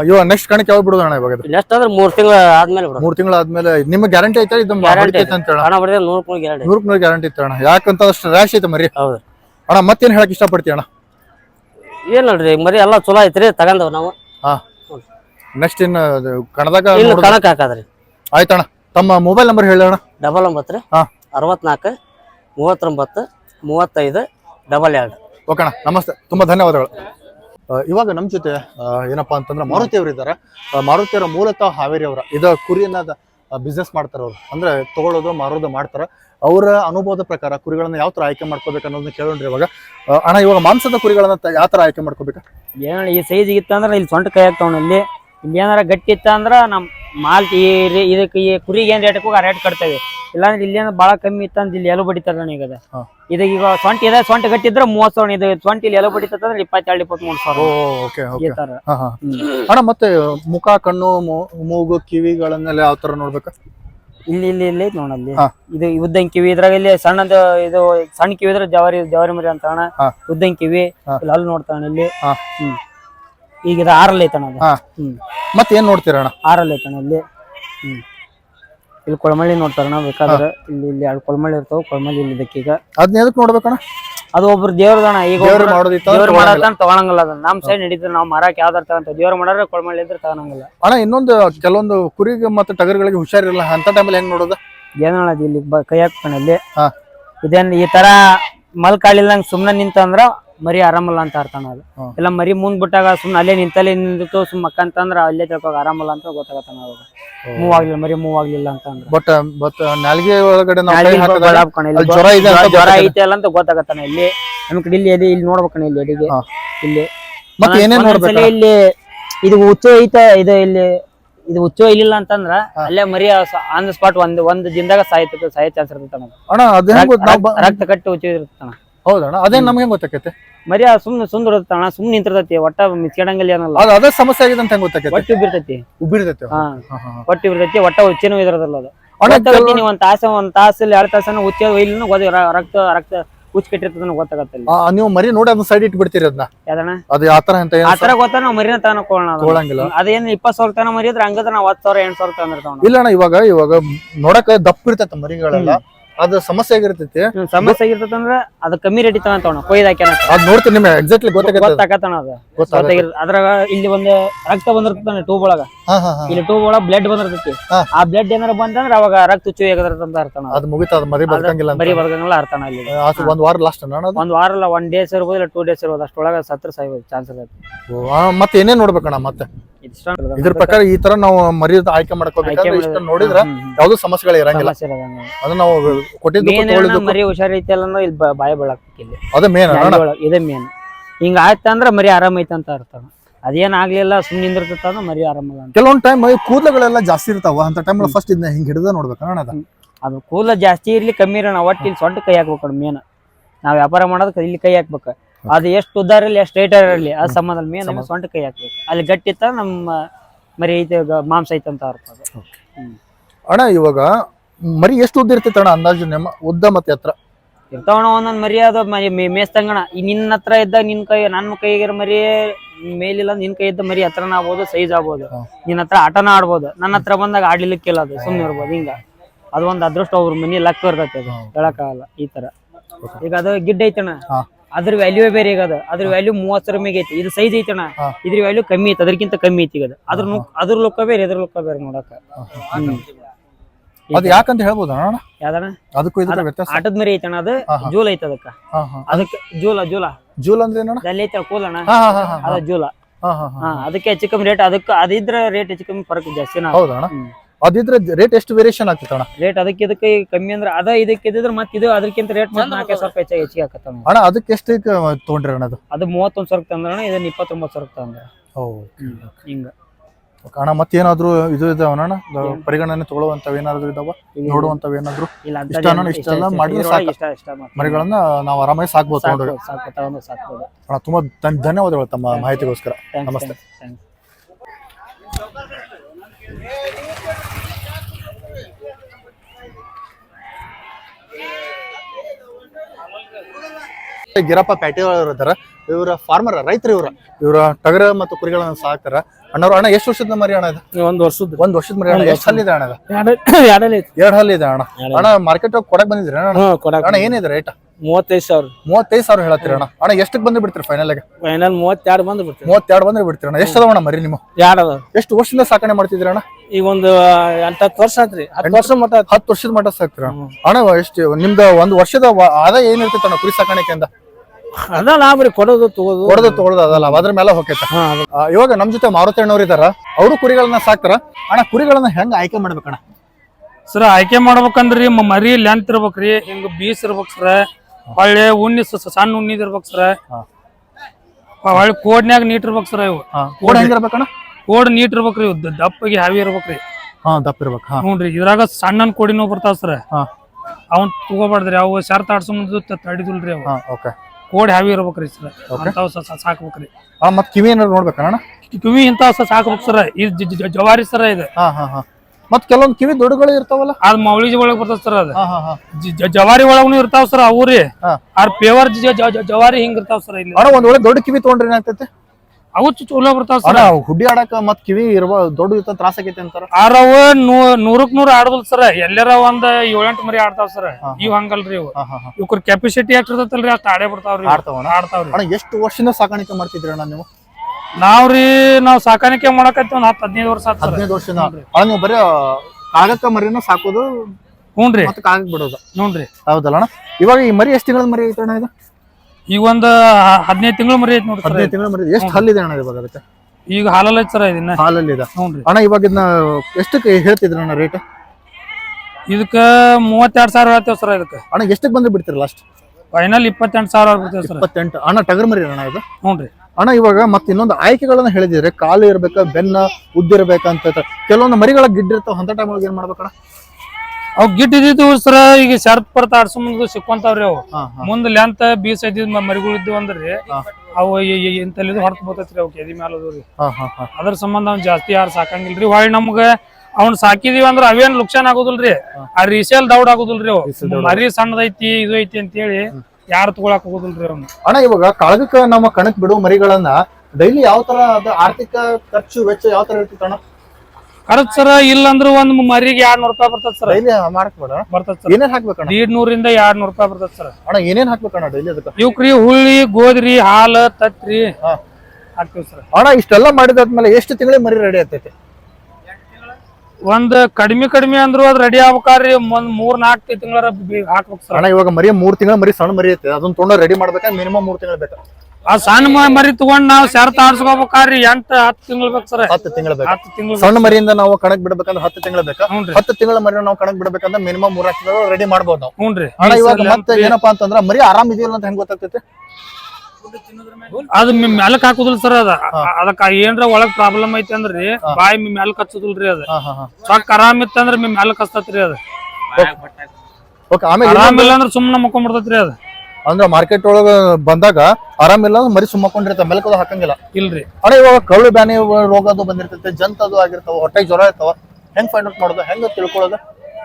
ಇವಾಗ ನೆಕ್ಸ್ಟ್ ಕಣಕ್ಕೆ ಯಾವಾಗ ಬಿಡೋದು ಅಣ್ಣ ಇವಾಗ? ನೆಕ್ಸ್ಟ್ ಅಂದ್ರೆ ಮೂರ್ ತಿಂಗಳ ಆದ್ಮೇಲೆ ಬಿಡೋದು. ಮೂರ್ ತಿಂಗಳಾದ್ಮೇಲೆ ನಿಮ್ಗೆ ಗ್ಯಾರಂಟಿ ಐತೆ ಇದು ಗ್ಯಾರಂಟಿ ಐತೆ ಅಂತ ಗ್ಯಾರಂಟಿ ನೂರಕ್ಕೆ ನೂರು ಗ್ಯಾರಂಟಿ ಇತ್ತು ಅಣ್ಣ. ಯಾಕಂತ ಅಷ್ಟು ರ್ಯಾಶ್ ಐತೆ ಮರಿ. ಹೌದು. ಅಣ್ಣ ಮತ್ತೇನು ಹೇಳಕ್ ಇಷ್ಟಪಡ್ತೀಯ ಅಣ್ಣ? ಏನಲ್ರಿ ಮರಿ ಎಲ್ಲ ಚಲೋ ಐತ್ರಿ ತಗಂದವ್ ನಾವು. ಹಾ. ನೆಕ್ಸ್ಟ್ ಇನ್ನು ಕಣದಾಗ ಕಣಕ್ ಹಾಕದ್ರಿ. ಆಯ್ತಣ್ಣ. ತಮ್ಮ ಮೊಬೈಲ್ ನಂಬರ್ ಹೇಳೋಣ ಡಬಲ್ ಒಂಬತ್ತು ರೀ ಹಾಂ. ಅರವತ್ನಾಲ್ಕು ಮೂವತ್ತೊಂಬತ್ತು ಮೂವತ್ತೈದು ಡಬಲ್ ಎರಡು. ಓಕೆ ಅಣ್ಣ. ನಮಸ್ತೆ. ತುಂಬ ಧನ್ಯವಾದಗಳು. ಆ, ಇವಾಗ ನಮ್ಮ ಜೊತೆ ಏನಪ್ಪ ಏನಪ್ಪಾ ಅಂತಂದ್ರೆ ಮಾರುತಿ ಅವರು ಇದ್ದಾರೆ. ಮಾರುತಿ ಅವರ ಮೂಲತಃ ಹಾವೇರಿ ಅವರ. ಇದು ಕುರಿಯನ್ನ ಬಿಸ್ನೆಸ್ ಮಾಡ್ತಾರೆ ಅವರು. ಅಂದ್ರೆ ತಗೊಳ್ಳೋದು ಮಾರೋದು ಮಾಡ್ತಾರೆ. ಅವರ ಅನುಭವದ ಪ್ರಕಾರ ಕುರಿಗಳನ್ನ ಯಾವ ತರ ಆಯ್ಕೆ ಮಾಡ್ಕೋಬೇಕು ಅನ್ನೋದನ್ನ ಕೇಳೋಣ್ರಿ ಇವಾಗ. ಆ, ಅಣ್ಣ ಇವಾಗ ಮಾಂಸದ ಕುರಿಗಳನ್ನ ತ- ಯಾವ ತರ ಆಯ್ಕೆ ಮಾಡ್ಕೋಬೇಕು? ಏನಣ್ಣ ಈ ಸೈಜ್ ಇತ್ತಂದ್ರೆ ಇಲ್ಲಿ ಸೊಂಟ ಕೈ ಆಗ್ತಾವಣ ಇಲ್ಲಿ ಇಲ್ಲಿ ಏನಾರ ಗಟ್ಟಿ ಇತ್ತ ಅಂದ್ರ ನಮ್ ಮಾಲ್ ಈ ರೇ- ಇದಕ್ಕೆ ಈ ಕುರಿಗೆ ಏನ್ ರೇಟ್ ಹೋಗಿ ಆ ರೇಟ್ ಕಟ್ತೇವೆ. ಇಲ್ಲಾಂದ್ರೆ ಇಲ್ಲಿ ಬಹಳ ಕಮ್ಮಿ ಇತ್ತ ಅಂದ್ರೆ ಇಲ್ಲಿ ಎಲ್ಲೋ ಬಡಿತಾರ ಈಗ ಅದ. ಹಾ. ಇದು ಈಗ ಸೊಂಟ ಇದೆ ಸೊಂಟ ಗಟ್ಟಿ ಇದ್ರೆ ಮೂವತ್ತು ಸಾವಿರ ಇದು ಸೊಂಟ ಇಲ್ಲಿ ಎಲು ಬಡಿತಂದ್ರೆ ಇಪ್ಪತ್ತೆರಡು ಇಪ್ಪತ್ಮೂರು ಸಾವಿರ. ಓಕೆ ಈ ಓಕೆ. ತರ. ಹಾ ಹಾ. ಅಣ್ಣ ಮತ್ತೆ ಮುಖ ಕಣ್ಣು ಮೂ- ಮೂಗು ಕಿವಿಗಳನ್ನೆಲ್ಲ ಯಾವ ತರ ನೋಡ್ಬೇಕು? ಇಲ್ಲಿ ಇಲ್ಲಿ ಇಲ್ಲಿ ಐತ್ ನೋಡ ಅಲ್ಲಿ. ಹಾ. ಇದು ಉದ್ದನ್ ಕಿವಿ ಇದ್ರಾಗ ಇಲ್ಲಿ ಸಣ್ಣದ ಇದು ಸಣ್ಣ ಕಿವಿ ಇದ್ರೆ ಜವಾರಿ ಜವಾರಿ ಮರಿ ಅಂತ ಅಣ್ಣ. ಹಾ. ಉದ್ದನ್ ಕಿವಿ ಹಾ. ಇಲ್ಲಿ ಅಲ್ಲಿ ನೋಡ್ತಾಣ ಇಲ್ಲಿ ಹಾ. ಹ್ಮ್. ಈಗ ಇದು ಆರಲ್ಲಿ ಐತಣ ಅದು. ಹಾ. ಹ್ಮ್. ಮತ್ತೆ ಏನ್ ನೋಡ್ತೀರ ಅಣ್ಣ? ಆರಲ್ಲಿ ಐತಣ ಇಲ್ಲಿ ಹ್ಮ್. ಇಲ್ಲಿ ಕೊಳಮಳ್ಳಿ ನೋಡ್ತಾರಣ ಬೇಕಾದ್ರೆ. ಇಲ್ಲಿ ಇಲ್ಲಿ ಎರಡು ಕೊಳಮಳ್ಳಿ ಇರ್ತಾವ ಕೊಳಮಳ್ಳಿ ಇಲ್ಲಿ ಈಗ. ಅದನ್ನ ಎದಕ್ ನೋಡ್ಬೇಕಣ್ಣ ಅದು ಒಬ್ರು ದೇವ್ರದಣ ಈಗ ದೇವ್ರು ಮಾಡೋದಿತ್ತ ದೇವ್ರ ಮಾಡತ್ತ ತಗೊಳಂಗಿಲ್ಲ ಅದನ್ನ ನಮ್ ಸೈಡ್ ನಡೀತದೆ ನಾವು ಮರಕ್ಕೆ ಯಾವ್ದಾರ ತಗೊಂತ ದೇವ್ರ ಮಾಡಾರ ಕೊಳಮಳ್ಳಿ ಇದ್ರೆ ತಗೊಳಂಗಿಲ್ಲ. ಅಣ್ಣ ಇನ್ನೊಂದು ಕೆಲವೊಂದು ಕುರಿಗೆ ಮತ್ತೆ ಟಗರುಗಳಿಗೆ ಹುಷಾರಿರಲ್ಲ ಅಂತ ಟೈಮಲ್ಲಿ ಹೆಂಗ್ ನೋಡೋದು? ಏನಣ್ಣ ಅದು ಇಲ್ಲಿ ಬ- ಕೈ ಹಾಕ್ತಾನೆ ಇಲ್ಲಿ ಹಾ. ಇದೇನ್ ಈ ತರ ಮಲ್ಕಾಳಿಲ್ಲ ಸುಮ್ನೆ ನಿಂತಂದ್ರ ಮರಿ ಆರಾಮಲ್ಲ ಅಂತ ಅರ್ಥನ ಅದು. ಇಲ್ಲ ಮರಿ ಮುಂದ್ ಬಿಟ್ಟಾಗ ಸುಮ್ನೆ ಅಲ್ಲೇ ನಿಂತಲ್ಲೇ ನಿಂತು ಸುಮ್ ಮಕ್ಕಂತಂದ್ರ ಅಲ್ಲೇ ತಿಳ್ಕೋ ಆರಾಮಲ್ಲ ಅಂತ ಗೊತ್ತಾಗತ್ತಾನ ಅವಾಗ ಮೂವ್ ಆಗ್ಲಿಲ್ಲ ಮರಿ ಮೂವ್ ಆಗ್ಲಿಲ್ಲ ಅಂತ ಅಂದ್ರ. ಬಟ್ ಬಟ್ ನಾಲ್ಗೆ ಒಳಗಡೆ ಹಾಕ್ಕೊಣ ಇಲ್ಲಿ. ಜ್ವರ ಇದೆ ಜ್ವರ ಐತೆ ಅಲ್ಲ ಅಂತ ಗೊತ್ತಾಗತ್ತಾನ ಇಲ್ಲಿ. ನಮ್ ಕಡೆ ಇಲ್ಲಿ ಎದೆ ಇಲ್ಲಿ ನೋಡ್ಬೇಕಣ್ಣ ಇಲ್ಲಿ ಅಡಿಗೆ ಇಲ್ಲಿ. ಮತ್ತೆ ಏನೇನ್ ಒಂದೊಂದ್ಸಲಿ ನೋಡ್ಬೇಕು ಇಲ್ಲಿ ಇದು ಹುಚ್ಚು ಐತೆ ಇದು ಇಲ್ಲಿ ಇದು ಹುಚ್ಚು ಇಲ್ಲಿಲ್ಲ ಅಂತಂದ್ರ ಅಲ್ಲೇ ಮರಿ ಆನ್ ದ ಸ್ಪಾಟ್ ಒಂದ್ ಒಂದ್ ದಿನದಾಗ ಸಾಯ್ತದ ಸಾಯೋ ಚಾನ್ಸ್ ಬ- ರಕ್ತ ಕಟ್ಟಿ ಹುಚ್ಚು ಇರ್ತೈತಣ್ಣ ಹೌದಣ್ಣ ಅದೇ ನಮ್ಗೆ ಗೊತ್ತಾಕೈತೆ? ಮರಿ ಸುಮ್ನೆ ಸುಂದರ ಅಣ್ಣ ಸುಮ್ನೆ ನಿಂತಿರ್ತೈತಿ ಒಟ್ಟ ಮಿಸ್ಕಡಂಗಿಲ್ಲ ಏನಲ್ಲ. ಅದು ಅದೇ ಸಮಸ್ಯೆ ಆಗಿದೆ ಅಂತ ಹೆಂಗ್ ಗೊತ್ತಾಕೈತೆ? ಒಟ್ಟು ಬಿರ್ತೈತಿ ಉಬ್ಬಿರ್ತೈತೆ ಹಾ. ಒಟ್ಟು ಹುಚ್ಚೇನು ಇದ್ರದಲ್ಲ ಅದು. ಅಣ್ಣ ಕೆಲವು- ನೀವು ಒಂದ್ ತಾಸ ಒಂದ್ ತಾಸಲ್ಲಿ ಎರಡ್ ತಾಸನ ಹುಚ್ಚ ಒಯ್ಲಿನ ಗೊತ್ತ ರಕ್ತ ರಕ್ತ ಹುಚ್ಚ ಕೆಟ್ಟಿರ್ತದ ಗೊತ್ತಾಗತ್ತಲ್ಲ ಆ, ನೀವು ಮರಿ ನೋಡಿ ಅದನ್ನ ಸೈಡ್ ಇಟ್ಬಿಡ್ತೀರಿ ಅದನ್ನ ಯಾವ್ದಣ್ಣ? ಅದು ಆತರ ಅಂತ ಆ ತರ ಗೊತ್ತ ನಾವು ಮರಿನ ತಗೊಳ್ಳೋಣ ತಗೊಳಂಗಿಲ್ಲ ಅದೇನ್ ಇಪ್ಪತ್ ಸಾವಿರ ತನ ಮರಿ ಇದ್ರೆ ಹಂಗದ್ರ ನಾವ್ ಹತ್ತು ಸಾವಿರ ಎಂಟ್ ಸಾವಿರ ತಗೊಂಡಿರ್ತಾವ ಇಲ್ಲ ಅಣ್ಣ ಇವಾಗ ಇವಾಗ ನೋಡಕ್ ದಪ್ಪ ಇರ್ತೈತೆ ಮರಿಗಳೆಲ್ಲ. ಅದು ಸಮಸ್ಯೆ ಆಗಿರ್ತೈತಿ. ಸಮಸ್ಯೆ ಆಗಿರ್ತದಂದ್ರ ಅದ ಕಮ್ಮಿ ರೇಟ್ ತಗೊಂತಾವಣ ಕೊಯ್ದು ಹಾಕ್ಯಾನ. ಅದ್ ನೋಡ್ತೀನಿ ನಿಮ್ಗೆ ಎಕ್ಸಾಕ್ಟ್ಲಿ ಗೊತ್ತಾಗತ್ತೆ ಗೊತ್ತಾಕತ್ತಾನ ಅದು. ಗೊತ್ತಾಗತ್ತೆ. ಗೊತ್ತಾಗಿರ್- ಅದ್ರಾಗ ಇಲ್ಲಿ ಒಂದು ರಕ್ತ ಬಂದಿರ್ತಾನೆ ಟ್ಯೂಬ್ ಒಳಗ. ಹಾ ಹಾ ಹಾ. ಇಲ್ಲಿ ಟ್ಯೂಬ್ ಒಳಗ ಬ್ಲಡ್ ಬಂದಿರ್ತೈತಿ. ಹಾ. ಆ ಬ್ಲಡ್ ಏನಾರ ಬಂದ್ರ ಅವಾಗ ರಕ್ತ ಚೂ ಆಗದ್ರಂತ ಅರ್ಥನ ಅದು. ಮುಗಿತ ಅದು ಮರಿ ಬರ್ತಂಗಿಲ್ಲ ಮರಿ ಬರೀ ಬರ್ಗಂಗಿಲ್ಲ ಅರ್ಥನ ಇಲ್ಲಿ. ಒಂದ್ ವಾರ ಲಾಸ್ಟ್ ಅದು? ಒಂದ್ ವಾರ ಇಲ್ಲ ಒನ್ ಡೇಸ್ ಇರ್ಬೋದು ಇಲ್ಲ ಟೂ ಡೇಸ್ ಇರ್ಬೋದು ಅಷ್ಟೊಳಗ ಸತ್ರ ಸಾಯ್ಬೋದು ಚಾನ್ಸ್ ಇರುತ್ತೆ. ಆ, ಮತ್ತೆ ಏನೇನ್ ನೋಡ್ಬೇಕಣ್ಣ ಮತ್ತೆ? ಇದರ. ಇದ್ರ ಪ್ರಕಾರ ಈ ತರ ನಾವು ಮರಿ ಆಯ್ಕೆ ಆಯ್ಕೆ ಮಾಡ್ಕೋಬೇಕಾದ್ರೆ ಇಷ್ಟ. ನೋಡಿದ್ರ. ಯಾವ್ದು ಸಮಸ್ಯೆಗಳು ಇರಂಗಿಲ್ಲ. ಅದನ್ನ ಇರೋದಂಗ. ಅದು ನಾವು ಕೊಟ್ಟಿದ್ದು ಐತಿ ಮರಿ ಹುಷಾರೈತಿ ಅಲ್ಲ ಅಂದ್ರೆ ಇಲ್ಲಿ ಬಾಯ ಬೆಳಕ್ ಇಲ್ಲಿ ಅದ ಮೇನ್ ಇದೇ ಮೇನ್ ಹಿಂಗ ಆಯ್ತ ಅಂದ್ರ ಮರಿ ಆರಾಮ ಐತಿ ಅಂತ ಅರ್ಥ. ಅದೇನ್ ಆಗ್ಲಿಲ್ಲ ಸುಮ್ಮನೆ ನಿಂದಿರ್ತದ ಮರಿ ಆರಾಮ ಕೆಲವೊಂದ್ ಟೈಮ್ ಕೂದಲುಗಳೆಲ್ಲ ಜಾಸ್ತಿ ಇರ್ತಾವ. ಅಂತ ಟೈಮ್ ಫಸ್ಟ್ ಇದನ್ನ ಹಿಂಗ್ ಹಿಡಿದ ನೋಡ್ಬೇಕು ಅಣ್ಣ ಅದ? ಕೂದಲ ಜಾಸ್ತಿ ಇರ್ಲಿ ಕಮ್ಮಿ ಇರೋಣ ಒಟ್ಟು ಇಲ್ಲಿ ಸೊಂಟ ಕೈ ಹಾಕ್ಬೇಕು ಮೇನ್ ನಾವ್ ವ್ಯಾಪಾರ ಮಾಡೋದಕ್ಕೆ ಇಲ್ಲಿ ಕೈ ಹಾಕ್ಬೇಕು. ಅದು ಎಷ್ಟು ಉದ್ದ ಇರಲಿ ಎಷ್ಟು ಸ್ಟ್ರೈಟರ್ ಇರಲಿ ಅದು ಸಂಬಂಧ ಮೇನ್ ಸೊಂಟ ಕೈ ಹಾಕ್ಬೇಕು. ಅಲ್ಲಿ ಗಟ್ಟಿ ಇತ್ತ ನಮ್ಮ ಮರಿ ಐತೆ ಮಾಂಸ ಐತೆ ಅಂತ ಅರ್ಥ ಅಣ್ಣ ಇವಾಗ ಮರಿ ಎಷ್ಟು ಉದ್ದ ಇರ್ತೈತೆ ಅಣ್ಣ ಅಂದಾಜು ನಿಮ್ಮ ಉದ್ದ ಮತ್ತೆ ಎತ್ತರ? ಇರ್ತಾವಣ ಒಂದೊಂದ್ ಮರಿ ಅದು ಮೇಸ್ತಂಗಣ. ಈ ನಿನ್ನ ಹತ್ರ ಇದ್ದಾಗ ನಿನ್ ಕೈ ನನ್ನ ಕೈಗಿರೋ ಮರಿ ಮೇಲಿಲ್ಲ ನಿನ್ ಕೈ ಇದ್ದ ಮರಿ ಹತ್ರನ ಆಗ್ಬೋದು ಸೈಜ್ ಆಗ್ಬೋದು. ನಿನ್ನ ಹತ್ರ ಆಟನ ಆಡ್ಬೋದು. ನನ್ನ ಹತ್ರ ಬಂದಾಗ ಆಡ್ಲಿಕ್ಕಿಲ್ಲ ಅದು ಸುಮ್ಮನೆ ಇರ್ಬೋದು ಹಿಂಗ. ಅದು ಒಂದು ಅದೃಷ್ಟ ಅವ್ರ ಮನಿ ಲಕ್ ಇರ್ತೈತಿ ಅದು ಹೇಳಕ್ಕಾಗಲ್ಲ ಈ ತರ. ಈಗ ಅದು ಗಿಡ್ ಐತಣ. ಅದ್ರ ವ್ಯಾಲ್ಯೂ ಬೇರೆ ಈಗ ಅದು. ಅದ್ರ ವ್ಯಾಲ್ಯೂ ಮೂವತ್ತರ ಮೇಲೆ ಐತಿ. ಇದು ಸೈಜ್ ಐತಣ ಹಾ. ಇದ್ರ ವ್ಯಾಲ್ಯೂ ಕಮ್ಮಿ ಐತಿ ಅದಕ್ಕಿಂತ ಕಮ್ಮಿ ಐತಿ ಈಗ ಅದು. ಅದ್ರ ಅದ್ರ ಲುಕ್ಕ ಬೇರೆ ಇದ್ರ ಲುಕ್ಕ ಬೇರೆ ನೋಡಕ. ಅದ್ ಯಾಕಂತ ಹೇಳ್ಬೋದು ಅಣ್ಣ? ಯಾವ್ದಣ್ಣ? ಅದಕ್ಕೂ ಇದಕ್ಕೂ ವ್ಯತ್ಯಾಸ? ಆಟದ ಮರಿ ಐತಣ್ಣ ಅದು. ಜೂಲ್ ಐತ ಅದಕ್ಕ. ಅದಕ್ಕೆ ಜೂಲ ಜೂಲ. ಜೂಲ್ ಅಂದ್ರೆ ಏನಣ್ಣ? ಅಲ್ಲಿ ಐತೆ ಕೂಲಣ್ಣ ಅದು ಜೂಲ. ಅದಕ್ಕೆ ಹೆಚ್ಚು ಕಮ್ಮಿ ರೇಟ್ ಅದಕ್ಕೆ ಅದಿದ್ರೆ ರೇಟ್ ಹೆಚ್ಚು ಕಮ್ಮಿ ಫರಕ್ ಜಾಸ್ತಿನ ಹೌದಣ್ಣ. ಅದಿದ್ರೆ ರೇಟ್ ಎಷ್ಟು ವೇರಿಯೇಷನ್ ಆಗ್ತದೆ ಅಣ್ಣ? ರೇಟ್ ಅದಕ್ಕೆ ಇದಕ್ಕೆ ಕಮ್ಮಿ ಅಂದ್ರೆ ಅದ ಇದಕ್ಕೆ ಇದ್ರೆ ಮತ್ತೆ ಇದು ಅದಕ್ಕಿಂತ ರೇಟ್ ಮತ್ತೆ ನಾಲ್ಕೈದು ಸಾವಿರ ರೂಪಾಯಿ ಹೆಚ್ಚಾಗಿ ಹೆಚ್ಚಿಗೆ ಆಕತ್ತ ಅಣ್ಣ ಅದಕ್ಕೆ ಎಷ್ಟು ತೊಗೊಂಡ್ರಿ ಅಣ್ಣ ಅದು? ಅದು ಮೂವತ್ತೊಂದು ಸಾವಿರ ತಂದ್ರಣ ಇದನ್ನ ಇಪ್ಪತ್ತೊಂಬತ್ತು ಸಾವಿರ ತಂದ್ರ ಹಿಂಗ. ಅಣ್ಣ ಮತ್ತೇನಾದ್ರೂ ಇದು ಇದಾವ ಅಣ್ಣ? ಪರಿಗಣನೆ ತಗೊಳ್ಳುವಂತವ್ ಏನಾದ್ರು ಇದಾವ? ನೋಡುವಂತವ್ ಏನಾದ್ರು? ಇಷ್ಟ ಇಷ್ಟೆಲ್ಲ ಮಾಡಿದ್ರೆ ಸಾಕು. ಮರಿಗಳನ್ನ ನಾವು ಆರಾಮಾಗಿ ಸಾಕ್ಬೋದು ಅಣ್ಣ ತುಂಬಾ ಧನ್- ಧನ್ಯವಾದಗಳು ತಮ್ಮ ಮಾಹಿತಿಗೋಸ್ಕರ. ನಮಸ್ತೆ. ಗಿರಪ್ಪ ಪ್ಯಾಟಿಯವರು ಇದಾರೆ ಇವರ ಫಾರ್ಮರ್ ರೈತರು ಇವ್ರ. ಇವರ ಟಗರ ಮತ್ತು ಕುರಿಗಳನ್ನ ಸಾಕ್ತಾರ. ಅಣ್ಣವ್ರು ಅಣ್ಣ ಎಷ್ಟು ವರ್ಷದ ಮರಿ ಅಣ್ಣ ಇದು? ಒಂದ್ ವರ್ಷದ ಒಂದ್ ವರ್ಷದ ಮರಿ ಅಣ್ಣ. ಎಷ್ಟು ಹಲ್ಲಿದೆ ಅಣ್ಣ ಎರಡು ಹಲ್ಲಿದೆ ಅಣ್ಣ. ಅಣ್ಣ ಮಾರ್ಕೆಟ್ ಕೊಡಕ್ ಬಂದಿದ್ರಿ ಅಣ್ಣ? ಕೊಡಕ್ ಅಣ್ಣ ಏನಿದೆ ರೇಟ್ ಮೂವತ್ತೈದು ಸಾವಿರ. ಮೂವತ್ತೈದು ಸಾವಿರ ಹೇಳತ್ತೀರ ಅಣ್ಣ. ಅಣ್ಣ ಎಷ್ಟಕ್ಕೆ ಬಂದು ಬಿಡ್ತೀರಿ ಫೈನಲ್ ಆಗಿ ಫೈನಲ್ ಮೂವತ್ತೆರಡು ಬಂದು ಬಿಡ್ತೀವಿ. ಮೂವತ್ತೆರಡು ಬಂದ್ರೆ ಬಿಡ್ತೀರ ಅಣ್ಣ. ಎಷ್ಟು ಅದಾವ ಅಣ್ಣ ಮರಿ ನಿಮ್ಮ? ಎರಡು ಅದಾವ? ಎಷ್ಟು ವರ್ಷದಿಂದ ಸಾಕಣೆ ಮಾಡ್ತಿದ್ರಿ ಅಣ್ಣ? ಈಗ ಒಂದು ಎಂಟತ್ತು ವರ್ಷ ಆತ್ರಿ. ಹತ್ತು ವರ್ಷ ಮಟ್ಟ ಹತ್ತು ವರ್ಷದ ಮಟ್ಟ ಸಾಕ್ತೀರ ಅಣ್ಣ? ಎಷ್ಟು ನಿಮ್ದು ಒಂದು ವರ್ಷದ ವ- ಆದಾಯ ಏನಿರ್ತೈತೆ ಅಣ್ಣ ಕುರಿ ಸಾಕಾಣಿಕೆಯಿಂದ ಅದ ಲಾಭ ರೀ ಕೊಡೋದು ತಗೋದು. ಕೊಡೋದು ತಗೊಳ್ಳೋದು ಅದಲ್ಲ ಅದ್ರ ಮೇಲೆ ಹೋಗೈತೆ ಹಾ, ಅದು. ಆ, ಇವಾಗ ನಮ್ ಜೊತೆ ಮಾರುತಿ ಅಣ್ಣವ್ರು ಇದಾರ. ಅವರು ಕುರಿಗಳನ್ನ ಸಾಕ್ತಾರ. ಅಣ್ಣ ಕುರಿಗಳನ್ನ ಹೆಂಗ್ ಆಯ್ಕೆ ಮಾಡ್ಬೇಕಣ್ಣ? ಸರ್ ಆಯ್ಕೆ ಮಾಡ್ಬೇಕಂದ್ರಿ ಮ- ಮರಿ ಲೆಂತ್ ಇರ್ಬೇಕ್ರಿ ಹಿಂಗ ಬೀಸ್ ಇರ್ಬೇಕ್ ಸರ್. ಹೊಳ್ಳಿ ಉಣ್ಣಿ ಸಣ್ಣ ಉಣ್ಣಿ ಇರ್ಬೇಕು ಸರ್. ಹೊಳ್ಳಿ ಕೋಡ್ನ್ಯಾಗ ನೀಟ್ ಇರ್ಬೇಕು ಸರ್ ಇವು. ಕೋಡ್ ಹೆಂಗಿರ್ಬೇಕಣ್ಣ ಕೋಡ್ ನೀಟ್ ಇರ್ಬೇಕ್ರಿ ಇವ್. ದಪ್ಪಗೆ ಹಾವಿ ಇರ್ಬೇಕ್ರಿ ಹಾ ದಪ್ಪ ಇರ್ಬೇಕು ನೋಡ್ರಿ ಇದ್ರಾಗ ಸಣ್ಣ ಕೋಡಿನೂ ಬರ್ತಾವ ಸರ್. ಅವನ್ ತಗೋಬಾರ್ದ್ರಿ ಅವು ಶರ್ತ್ ಆಡ್ಸೋ ಮುಂದೆ ತಡಿದಿಲ್ರಿ ಅವು. ಓಕೆ. ಕೋಡ್ ಹಾವಿ ಇರ್ಬೇಕ್ರಿ ಸರ್. ಅಂತಾವ್ ಸಾಕ್ಬೇಕ್ರಿ ಮತ್ ಕಿವಿ ಏನಾದ್ರು ನೋಡ್ಬೇಕಣ್ಣ? ಕಿವಿ ಇಂತ ಸಾಕ್ಬೇಕು ಸರ್. ಇದು ಜವಾರಿ ಸರ್ ಇದು. ಹಾ ಹಾ ಹಾ. ಮತ್ ಕೆಲವೊಂದು ಕಿವಿ ದೊಡ್ಡಗಳು ಇರ್ತಾವಲ್ಲ? ಅದ್ ಮೌಳಿಜಿ ಒಳಗ್ ಬರ್ತದ ಸರ್ ಅದ. ಹಾ ಹಾ ಹಾ. ಜ- ಜ- ಜವಾರಿ ಒಳಗೂ ಇರ್ತಾವ ಸರ್ ಅವು ರೀ. ಹಾ. ಆರ್ ಪೇವರ್ ಜವಾರಿ ಹಿಂಗ್ ಇರ್ತಾವ ಸರ್ ಇಲ್ಲಿ. ಅಣ್ಣ ಒಂದ್ ಒಳ್ಳೆ ದೊಡ್ಡ ಕಿವಿ ತಗೊಂಡ್ರಿ ಏನಾಗ್ತೈತೆ? ಅವು ಚು- ಚಲೋ ಬರ್ತಾವ ಸರ್. ಅಣ್ಣ ಹುಡ್ಡಿ ಆಡಕ ಮತ್ ಕಿವಿ ಇರುವ ದೊಡ್ಡ ಇತ್ತ ತ್ರಾಸ ಆಗೈತಿ ಅಂತಾರ? ಆರವ ನೂರಕ್ ನೂರ್ ಆಡಬಲ್ ಸರ್. ಎಲ್ಲರ ಒಂದ್ ಏಳೆಂಟು ಮರಿ ಆಡ್ತಾವ ಸರ್. ಇವ್ ಹಂಗಲ್ರಿ ಇವು. ಹಾ ಹಾ ಹಾ. ಇವ್ರ ಕೆಪಾಸಿಟಿ ಎಷ್ಟ್ ಇರ್ತೈತಲ್ರಿ ಅಷ್ಟ್ ಆಡೇ ಬಿಡ್ತಾವ್ರಿ ಇವು. ಆಡ್ತಾವಣ್ಣ? ಆಡ್ತಾವ್ರಿ. ಅಣ್ಣ ಎಷ್ಟು ವರ್ಷದಿಂದ ಸಾಕಾಣಿಕೆ ಮಾಡ್ತಿದ್ರಿ ಅಣ್ಣ ನೀವು? ನಾವ್ರಿ ನಾವ್ ಸಾಕಾಣಿಕೆ ಮಾಡಕತ್ತಿ ಒಂದ್ ಹತ್ತು ಹದಿನೈದು ವರ್ಷ ಆತ್ ಹದಿನೈದು ವರ್ಷ ಅಣ್ಣ ನೀವು ಬರೀ ಕಾಗಕ್ಕ ಮರಿನ ಸಾಕೋದು ಹ್ಞೂನ್ರಿ. ಮತ್ತೆ ಕಾಗಕ್ ಬಿಡೋದು. ಹ್ಞೂನ್ರಿ. ಹೌದಲ್ಲ ಅಣ್ಣ? ಇವಾಗ ಈ ಮರಿ ಎಷ್ಟು ತಿಂಗಳ ಮರಿ ಐತೆ ಅಣ್ಣ ಇದು? ಈಗ ಒಂದ್ ಹದಿನೈದು ತಿಂಗಳು ಮರಿ ಐತಿ ನೋಡ್ರಿ ಹದಿನೈದು ತಿಂಗಳ ಮರಿ ಎಷ್ಟು ಹಲ್ಲಿದೆ ಅಣ್ಣ ಇವಾಗ ಅದಕ್ಕೆ? ಈಗ ಹಾಲಲ್ಲ ಐತಿ ಸರ್ ಇದನ್ನ. ಹಾಲಲ್ಲಿ ಇದೆ. ಹ್ಞೂನ್ರಿ. ಅಣ್ಣ ಇವಾಗ ಇದನ್ನ ಎಷ್ಟಕ್ಕೆ ಹೇಳ್ತಿದ್ರ ಅಣ್ಣ ರೇಟ್ ಇದಕ್ಕ ಮೂವತ್ತೆರಡು ಸಾವಿರ ಹೇಳ್ತೇವೆ ಸರ್ ಇದಕ್ಕೆ. ಅಣ್ಣ ಎಷ್ಟಕ್ಕೆ ಬಂದ್ರೆ ಬಿಡ್ತೀರ ಲಾಸ್ಟ್ ಫೈನಲ್ ಇಪ್ಪತ್ತೆಂಟು ಸಾವಿರ ಆಗ್ಬಿಡ್ತೇವ್ ಸರ್. ಇಪ್ಪತ್ತೆಂಟು. ಅಣ್ಣ ಟಗರ್ ಮರಿ ಅಣ್ಣ ಇದು? ಹ್ಞೂನ್ರಿ. ಅಣ್ಣ ಇವಾಗ ಮತ್ತೆ ಇನ್ನೊಂದು ಆಯ್ಕೆಗಳನ್ನ ಹೇಳಿದಿದ್ರೆ ಕಾಲು ಇರ್ಬೇಕಾ ಬೆನ್ನ ಉದ್ದಿರ್ಬೇಕಂತ ಕೆಲವೊಂದು ಮರಿಗಳ ಗಿಡ್ ಇರ್ತಾವ ಅಂತ ಟೈಮ್ ಒಳಗೆ ಏನ್ ಮಾಡ್ಬೇಕಣ್ಣ? ಅವ್ ಗಿಟ್ ಇದ್ದಿದ್ದು ಸರ ಈಗ ಶರ್ತ್ ಪರ್ತ್ ಆಡ್ಸೋ ಮುಂದೆ ಸಿಕ್ಕೊಂತಾವ್ರಿ ಅವು. ಮುಂದ್ ಲೆಂತ್ ಬೀಸ್ ಐದಿದ್ ಮರಿಗಳು ಇದ್ದು ಅಂದ್ರಿ. ಅವು ಇಂತಲ್ಲಿದ್ದು ಹೊರತು ಬರ್ತೈತ್ರಿ ಅವ್ ಕೆದಿ ಮ್ಯಾಲ ಅದ್ರ ಸಂಬಂಧ ಅವ್ನ್ ಜಾಸ್ತಿ ಯಾರು ಸಾಕಂಗಿಲ್ರಿ. ಹೊಳ್ ನಮ್ಗ ಅವ್ನ್ ಸಾಕಿದೀವಿ ಅಂದ್ರ ಅವೇನ್ ಲುಕ್ಸಾನ್ ಆಗುದಿಲ್ರಿ. ಆ ರೀಸೇಲ್ ದೌಡ್ ಆಗುದಿಲ್ರಿ ಅವು. ಮರಿ ಸಣ್ಣದೈತಿ ಇದು ಐತಿ ಅಂತ ಹೇಳಿ ಯಾರು ತಗೊಳಕ್ ಹೋಗುದಿಲ್ರಿ ಅವ್ನು? ಅಣ್ಣ ಇವಾಗ ಕಾಳಗಕ್ಕ ನಮ್ಮ ಕಣಕ್ ಬಿಡುವ ಮರಿಗಳನ್ನ ಡೈಲಿ ಯಾವ ತರ ಅದ ಆರ್ಥಿಕ ಖರ್ಚು ವೆಚ್ಚ ಯಾವ ತರ ಇರ್ತೈತೆ ಅಣ್ಣ? ಖರ್ಚು ಸರ ಇಲ್ಲ ಅಂದ್ರ ಒಂದ್ ಮರಿಗೆ ಎರಡ್ ನೂರ್ ರೂಪಾಯಿ ಬರ್ತದ ಸರ್. ಡೈಲಿ ಮಾಡಕ್ ಬೇಡ ಬರ್ತದ ಸರ್. ಏನೇನ್ ಹಾಕ್ಬೇಕಣ್ಣ? ದೀಡ್ ನೂರಿಂದ ಎರಡ್ ನೂರ ರೂಪಾಯಿ ಬರ್ತದ ಸರ್. ಅಣ್ಣ ಏನೇನ್ ಹಾಕ್ಬೇಕಣ್ಣ ಡೈಲಿ ಅದಕ್ಕೆ? ಯುಕ್ರಿ ಹುಳ್ಳಿ ಗೋದ್ರಿ ಹಾಲು ತತ್ರಿ ಹಾ. ಹಾಕ್ತಿವಿ ಸರ್. ಅಣ್ಣ ಇಷ್ಟೆಲ್ಲ ಮಾಡಿದಾದ್ಮೇಲೆ ಎಷ್ಟು ತಿಂಗಳಿಗೆ ಮರಿ ರೆಡಿ ಆಗ್ತೈತೆ? ಒಂದ್ ಕಡಿಮೆ ಕಡಿಮೆ ಅಂದ್ರು ಅದ್ ರೆಡಿ ಆಗ್ಬೇಕಾರ್ರಿ ಒಂದ್ ಮೂರ್ ನಾಲ್ಕು ತಿಂಗಳ ಹಾಕ್ಬೇಕು ಸರ್ ಅಣ್ಣ ಇವಾಗ ಮರಿ ಮೂರ್ ತಿಂಗಳ ಮರಿ ಸಣ್ಣ ಮರಿ ಐತೆ. ಅದನ್ನ ತೊಗೊಂಡು ರೆಡಿ ಮಾಡ್ಬೇಕಾದ್ರೆ ಮಿನಿಮಮ್ ಮೂರ್ ತಿಂಗಳು ಬೇಕಾ? ಆ ಸಣ್ಣ ಮ- ಮರಿ ತಗೊಂಡ್ ನಾವ್ ಶರ್ತ್ ಆಡ್ಸ್ಕೊಬೇಕಾರ್ರಿ ಎಂಟ್ ಹತ್ತು ತಿಂಗಳ ಬೇಕು ಸರ್ ಹತ್ತು ತಿಂಗಳ ಬೇಕು? ಹತ್ತು ತಿಂಗಳು ಸಣ್ಣ ಮರಿಯಿಂದ ನಾವು ಕಣಕ್ ಬಿಡ್ಬೇಕಂದ್ರೆ ಹತ್ತು ತಿಂಗಳ ಬೇಕಾ? ಹ್ಞೂನ್ರಿ ಹತ್ತು ತಿಂಗಳ ಮರಿ ನಾವು ಕಣಕ್ ಬಿಡ್ಬೇಕಂದ್ರೆ ಮಿನಿಮಮ್ ಮೂರ್ ತಿಂಗಳು ರೆಡಿ ಮಾಡ್ಬೋದು ನಾವು. ಹ್ಞೂನ್ರಿ ಅಣ್ಣ ಇವಾಗ ಮತ್ತೆ ಏನಪ್ಪಾ ಅಂತಂದ್ರ ಮರಿ ಆರಾಮ್ ಇದೆಯಲ್ಲ ಅಂತ ಹೆಂಗ್ ಗೊತ್ತಾಗ್ತೈತಿ? ಅದ್ ಮ್ಯಾಲಕ್ ಹಾಕುದಿಲ್ಲ ಸರ್ ಅದ. ಅದಕ್ಕ ಏನ್ರ ಒಳಗ್ ಪ್ರಾಬ್ಲಮ್ ಐತಿ ಅಂದ್ರಿ ಬಾಯಿ ನಿಮ್ ಮ್ಯಾಲಕ್ ಹಚ್ಚುದಿಲ್ರಿ ಅದ. ಹಾ ಹಾ ಹಾ. ಸಾಕ್ ಆರಾಮ್ ಇತ್ತಂದ್ರ ಮಿ ಮ್ಯಾಲಕ್ ಹಚ್ಚತ್ರಿ ಅದ. ಓಕೆ ಆಮೇಲೆ ಆರಾಮ್ ಇಲ್ಲ ಅಂದ್ರ ಸುಮ್ನ ಮಕ್ಕೊಂಡ್ಬಿಡ್ತೈತ್ರಿ ಅದ. ಅಂದ್ರೆ ಮಾರ್ಕೆಟ್ ಒಳಗ ಬಂದಾಗ ಆರಾಮಿಲ್ಲ ಅಂದ್ರೆ ಮರಿ ಸುಮ್ಮಕೊಂಡಿರ್ತಾವ ಮೆಲಕದು ಹಾಕಂಗಿಲ್ಲ. ಇಲ್ರಿ. ಅಣ್ಣ ಇವಾಗ ಕಳ್ಳು ಬ್ಯಾನಿ ರೋಗ ಅದು ಬಂದಿರ್ತೈತೆ ಜಂತ ಅದು ಆಗಿರ್ತಾವ ಹೊಟ್ಟೆ ಜ್ವರ ಇರ್ತಾವ ಹೆಂಗ್ ಫೈಂಡ್ ಔಟ್ ಮಾಡೋದು ಹೆಂಗ್ ತಿಳ್ಕೊಳ್ಳೋದು?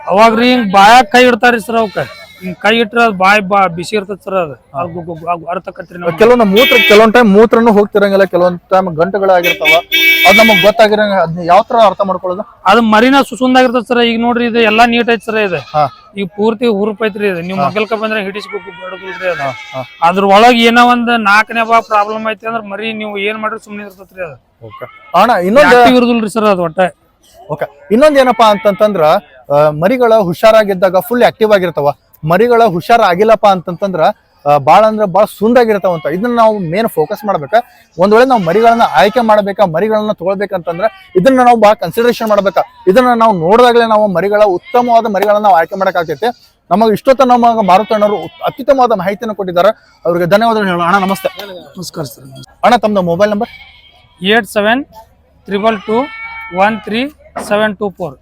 ಅವಾಗ್ರಿ ಹಿಂಗ್ ಬಾಯಾಗ ಕೈ ಇಡ್ತಾರ್ರಿ ಸರ್ ಅವಕ್ಕ. ಹಿಂಗ್ ಕೈ ಇಟ್ರ ಅದ್ ಬಾಯಿ ಬಾ ಬಿಸಿ ಇರ್ತದ ಸರ್ ಅದು. ನಾವು. ಕೆಲವೊಂದು ಮೂತ್ರ ಕೆಲವೊಂದ್ ಟೈಮ್ ಮೂತ್ರನು ಹೋಗ್ತಿರಂಗಿಲ್ಲ ಕೆಲವೊಂದ್ ಟೈಮ್ ಗಂಟೆಗಳಾಗಿರ್ತಾವ ಅದ್ ನಮಗ್ ಗೊತ್ತಾಗಿರಂಗ ಅದ್ನ ಯಾವ ತರ ಅರ್ಥ ಮಾಡ್ಕೊಳ್ಳೋದು? ಅದ್ ಮರಿನ ಸುಸುಂದಾಗಿರ್ತದ ಸರ್ ಈಗ ನೋಡ್ರಿ ಇದು ಎಲ್ಲಾ ನೀಟ್ ಐತಿ ಸರ್ ಇದು. ಹಾ. ಈಗ ಪೂರ್ತಿ ಹುರುಪ್ ಐತ್ರಿ ಇದು. ನೀವ್ ಮಗಲ್ಕ ಬಂದ್ರೆ ಹಿಡಿಸ್ಬೇಕು ಬೇಡದಿಲ್ರಿ ಅದ. ಅದ್ರ ಒಳಗ್ ಏನೋ ಒಂದ್ ನಾಲ್ಕನೇ ಬಾ ಪ್ರಾಬ್ಲಮ್ ಐತಿ ಅಂದ್ರ ಮರಿ ನೀವು ಏನ್ ಮಾಡ್ರಿ ಸುಮ್ನೆ ಇರ್ತೈತ್ರಿ ಅದ. ಅಣ್ಣ ಇನ್ನೊಂದು ಇರುದಿಲ್ರಿ ಸರ್ ಅದ್ ಒಟ್ಟ. ಓಕೆ. ಇನ್ನೊಂದ್ ಏನಪ್ಪಾ ಅಂತಂತಂದ್ರ ಆ, ಮರಿಗಳ ಹುಷಾರಾಗಿದ್ದಾಗ ಫುಲ್ ಆಕ್ಟಿವ್ ಆಗಿರ್ತಾವ. ಮರಿಗಳ ಹುಷಾರಾಗಿಲ್ಲಪ್ಪ ಅಂತಂತಂದ್ರ ಬಾಳ ಅಂದ್ರ ಬಾಳ ಸುಂದಾಗಿರ್ತಾವ ಅಂತ ಇದನ್ನ ನಾವು ಮೇನ್ ಫೋಕಸ್ ಮಾಡ್ಬೇಕ. ಒಂದ್ ವೇಳೆ ನಾವು ಮರಿಗಳನ್ನ ಆಯ್ಕೆ ಮಾಡ್ಬೇಕಾ ಮರಿಗಳನ್ನ ತಗೊಳ್ಬೇಕಂತಂದ್ರ ಇದನ್ನ ನಾವು ಬಹಳ ಕನ್ಸಿಡರೇಷನ್ ಮಾಡ್ಬೇಕಾ. ಇದನ್ನ ನಾವು ನೋಡಿದಾಗಲೇ ನಾವು ಮರಿಗಳ ಉತ್ತಮವಾದ ಮರಿಗಳನ್ನ ನಾವು ಆಯ್ಕೆ ಮಾಡಕ್ಕಾಗ್ತೈತಿ. ನಮಗೆ ಇಷ್ಟೊತ್ತ ನಮ್ಮ ಮಾರುತಣ್ಣರು ಅತ್ಯುತ್ತಮವಾದ ಮಾಹಿತಿಯನ್ನು ಕೊಟ್ಟಿದ್ದಾರೆ. ಅವ್ರಿಗೆ ಧನ್ಯವಾದಗಳು ಹೇಳೋಣ. ಅಣ್ಣ ನಮಸ್ತೆ. ನಮಸ್ಕಾರ ಸರ್. ಅಣ್ಣ ತಮ್ಮದು mobile number eight seven triple two one three seven two four.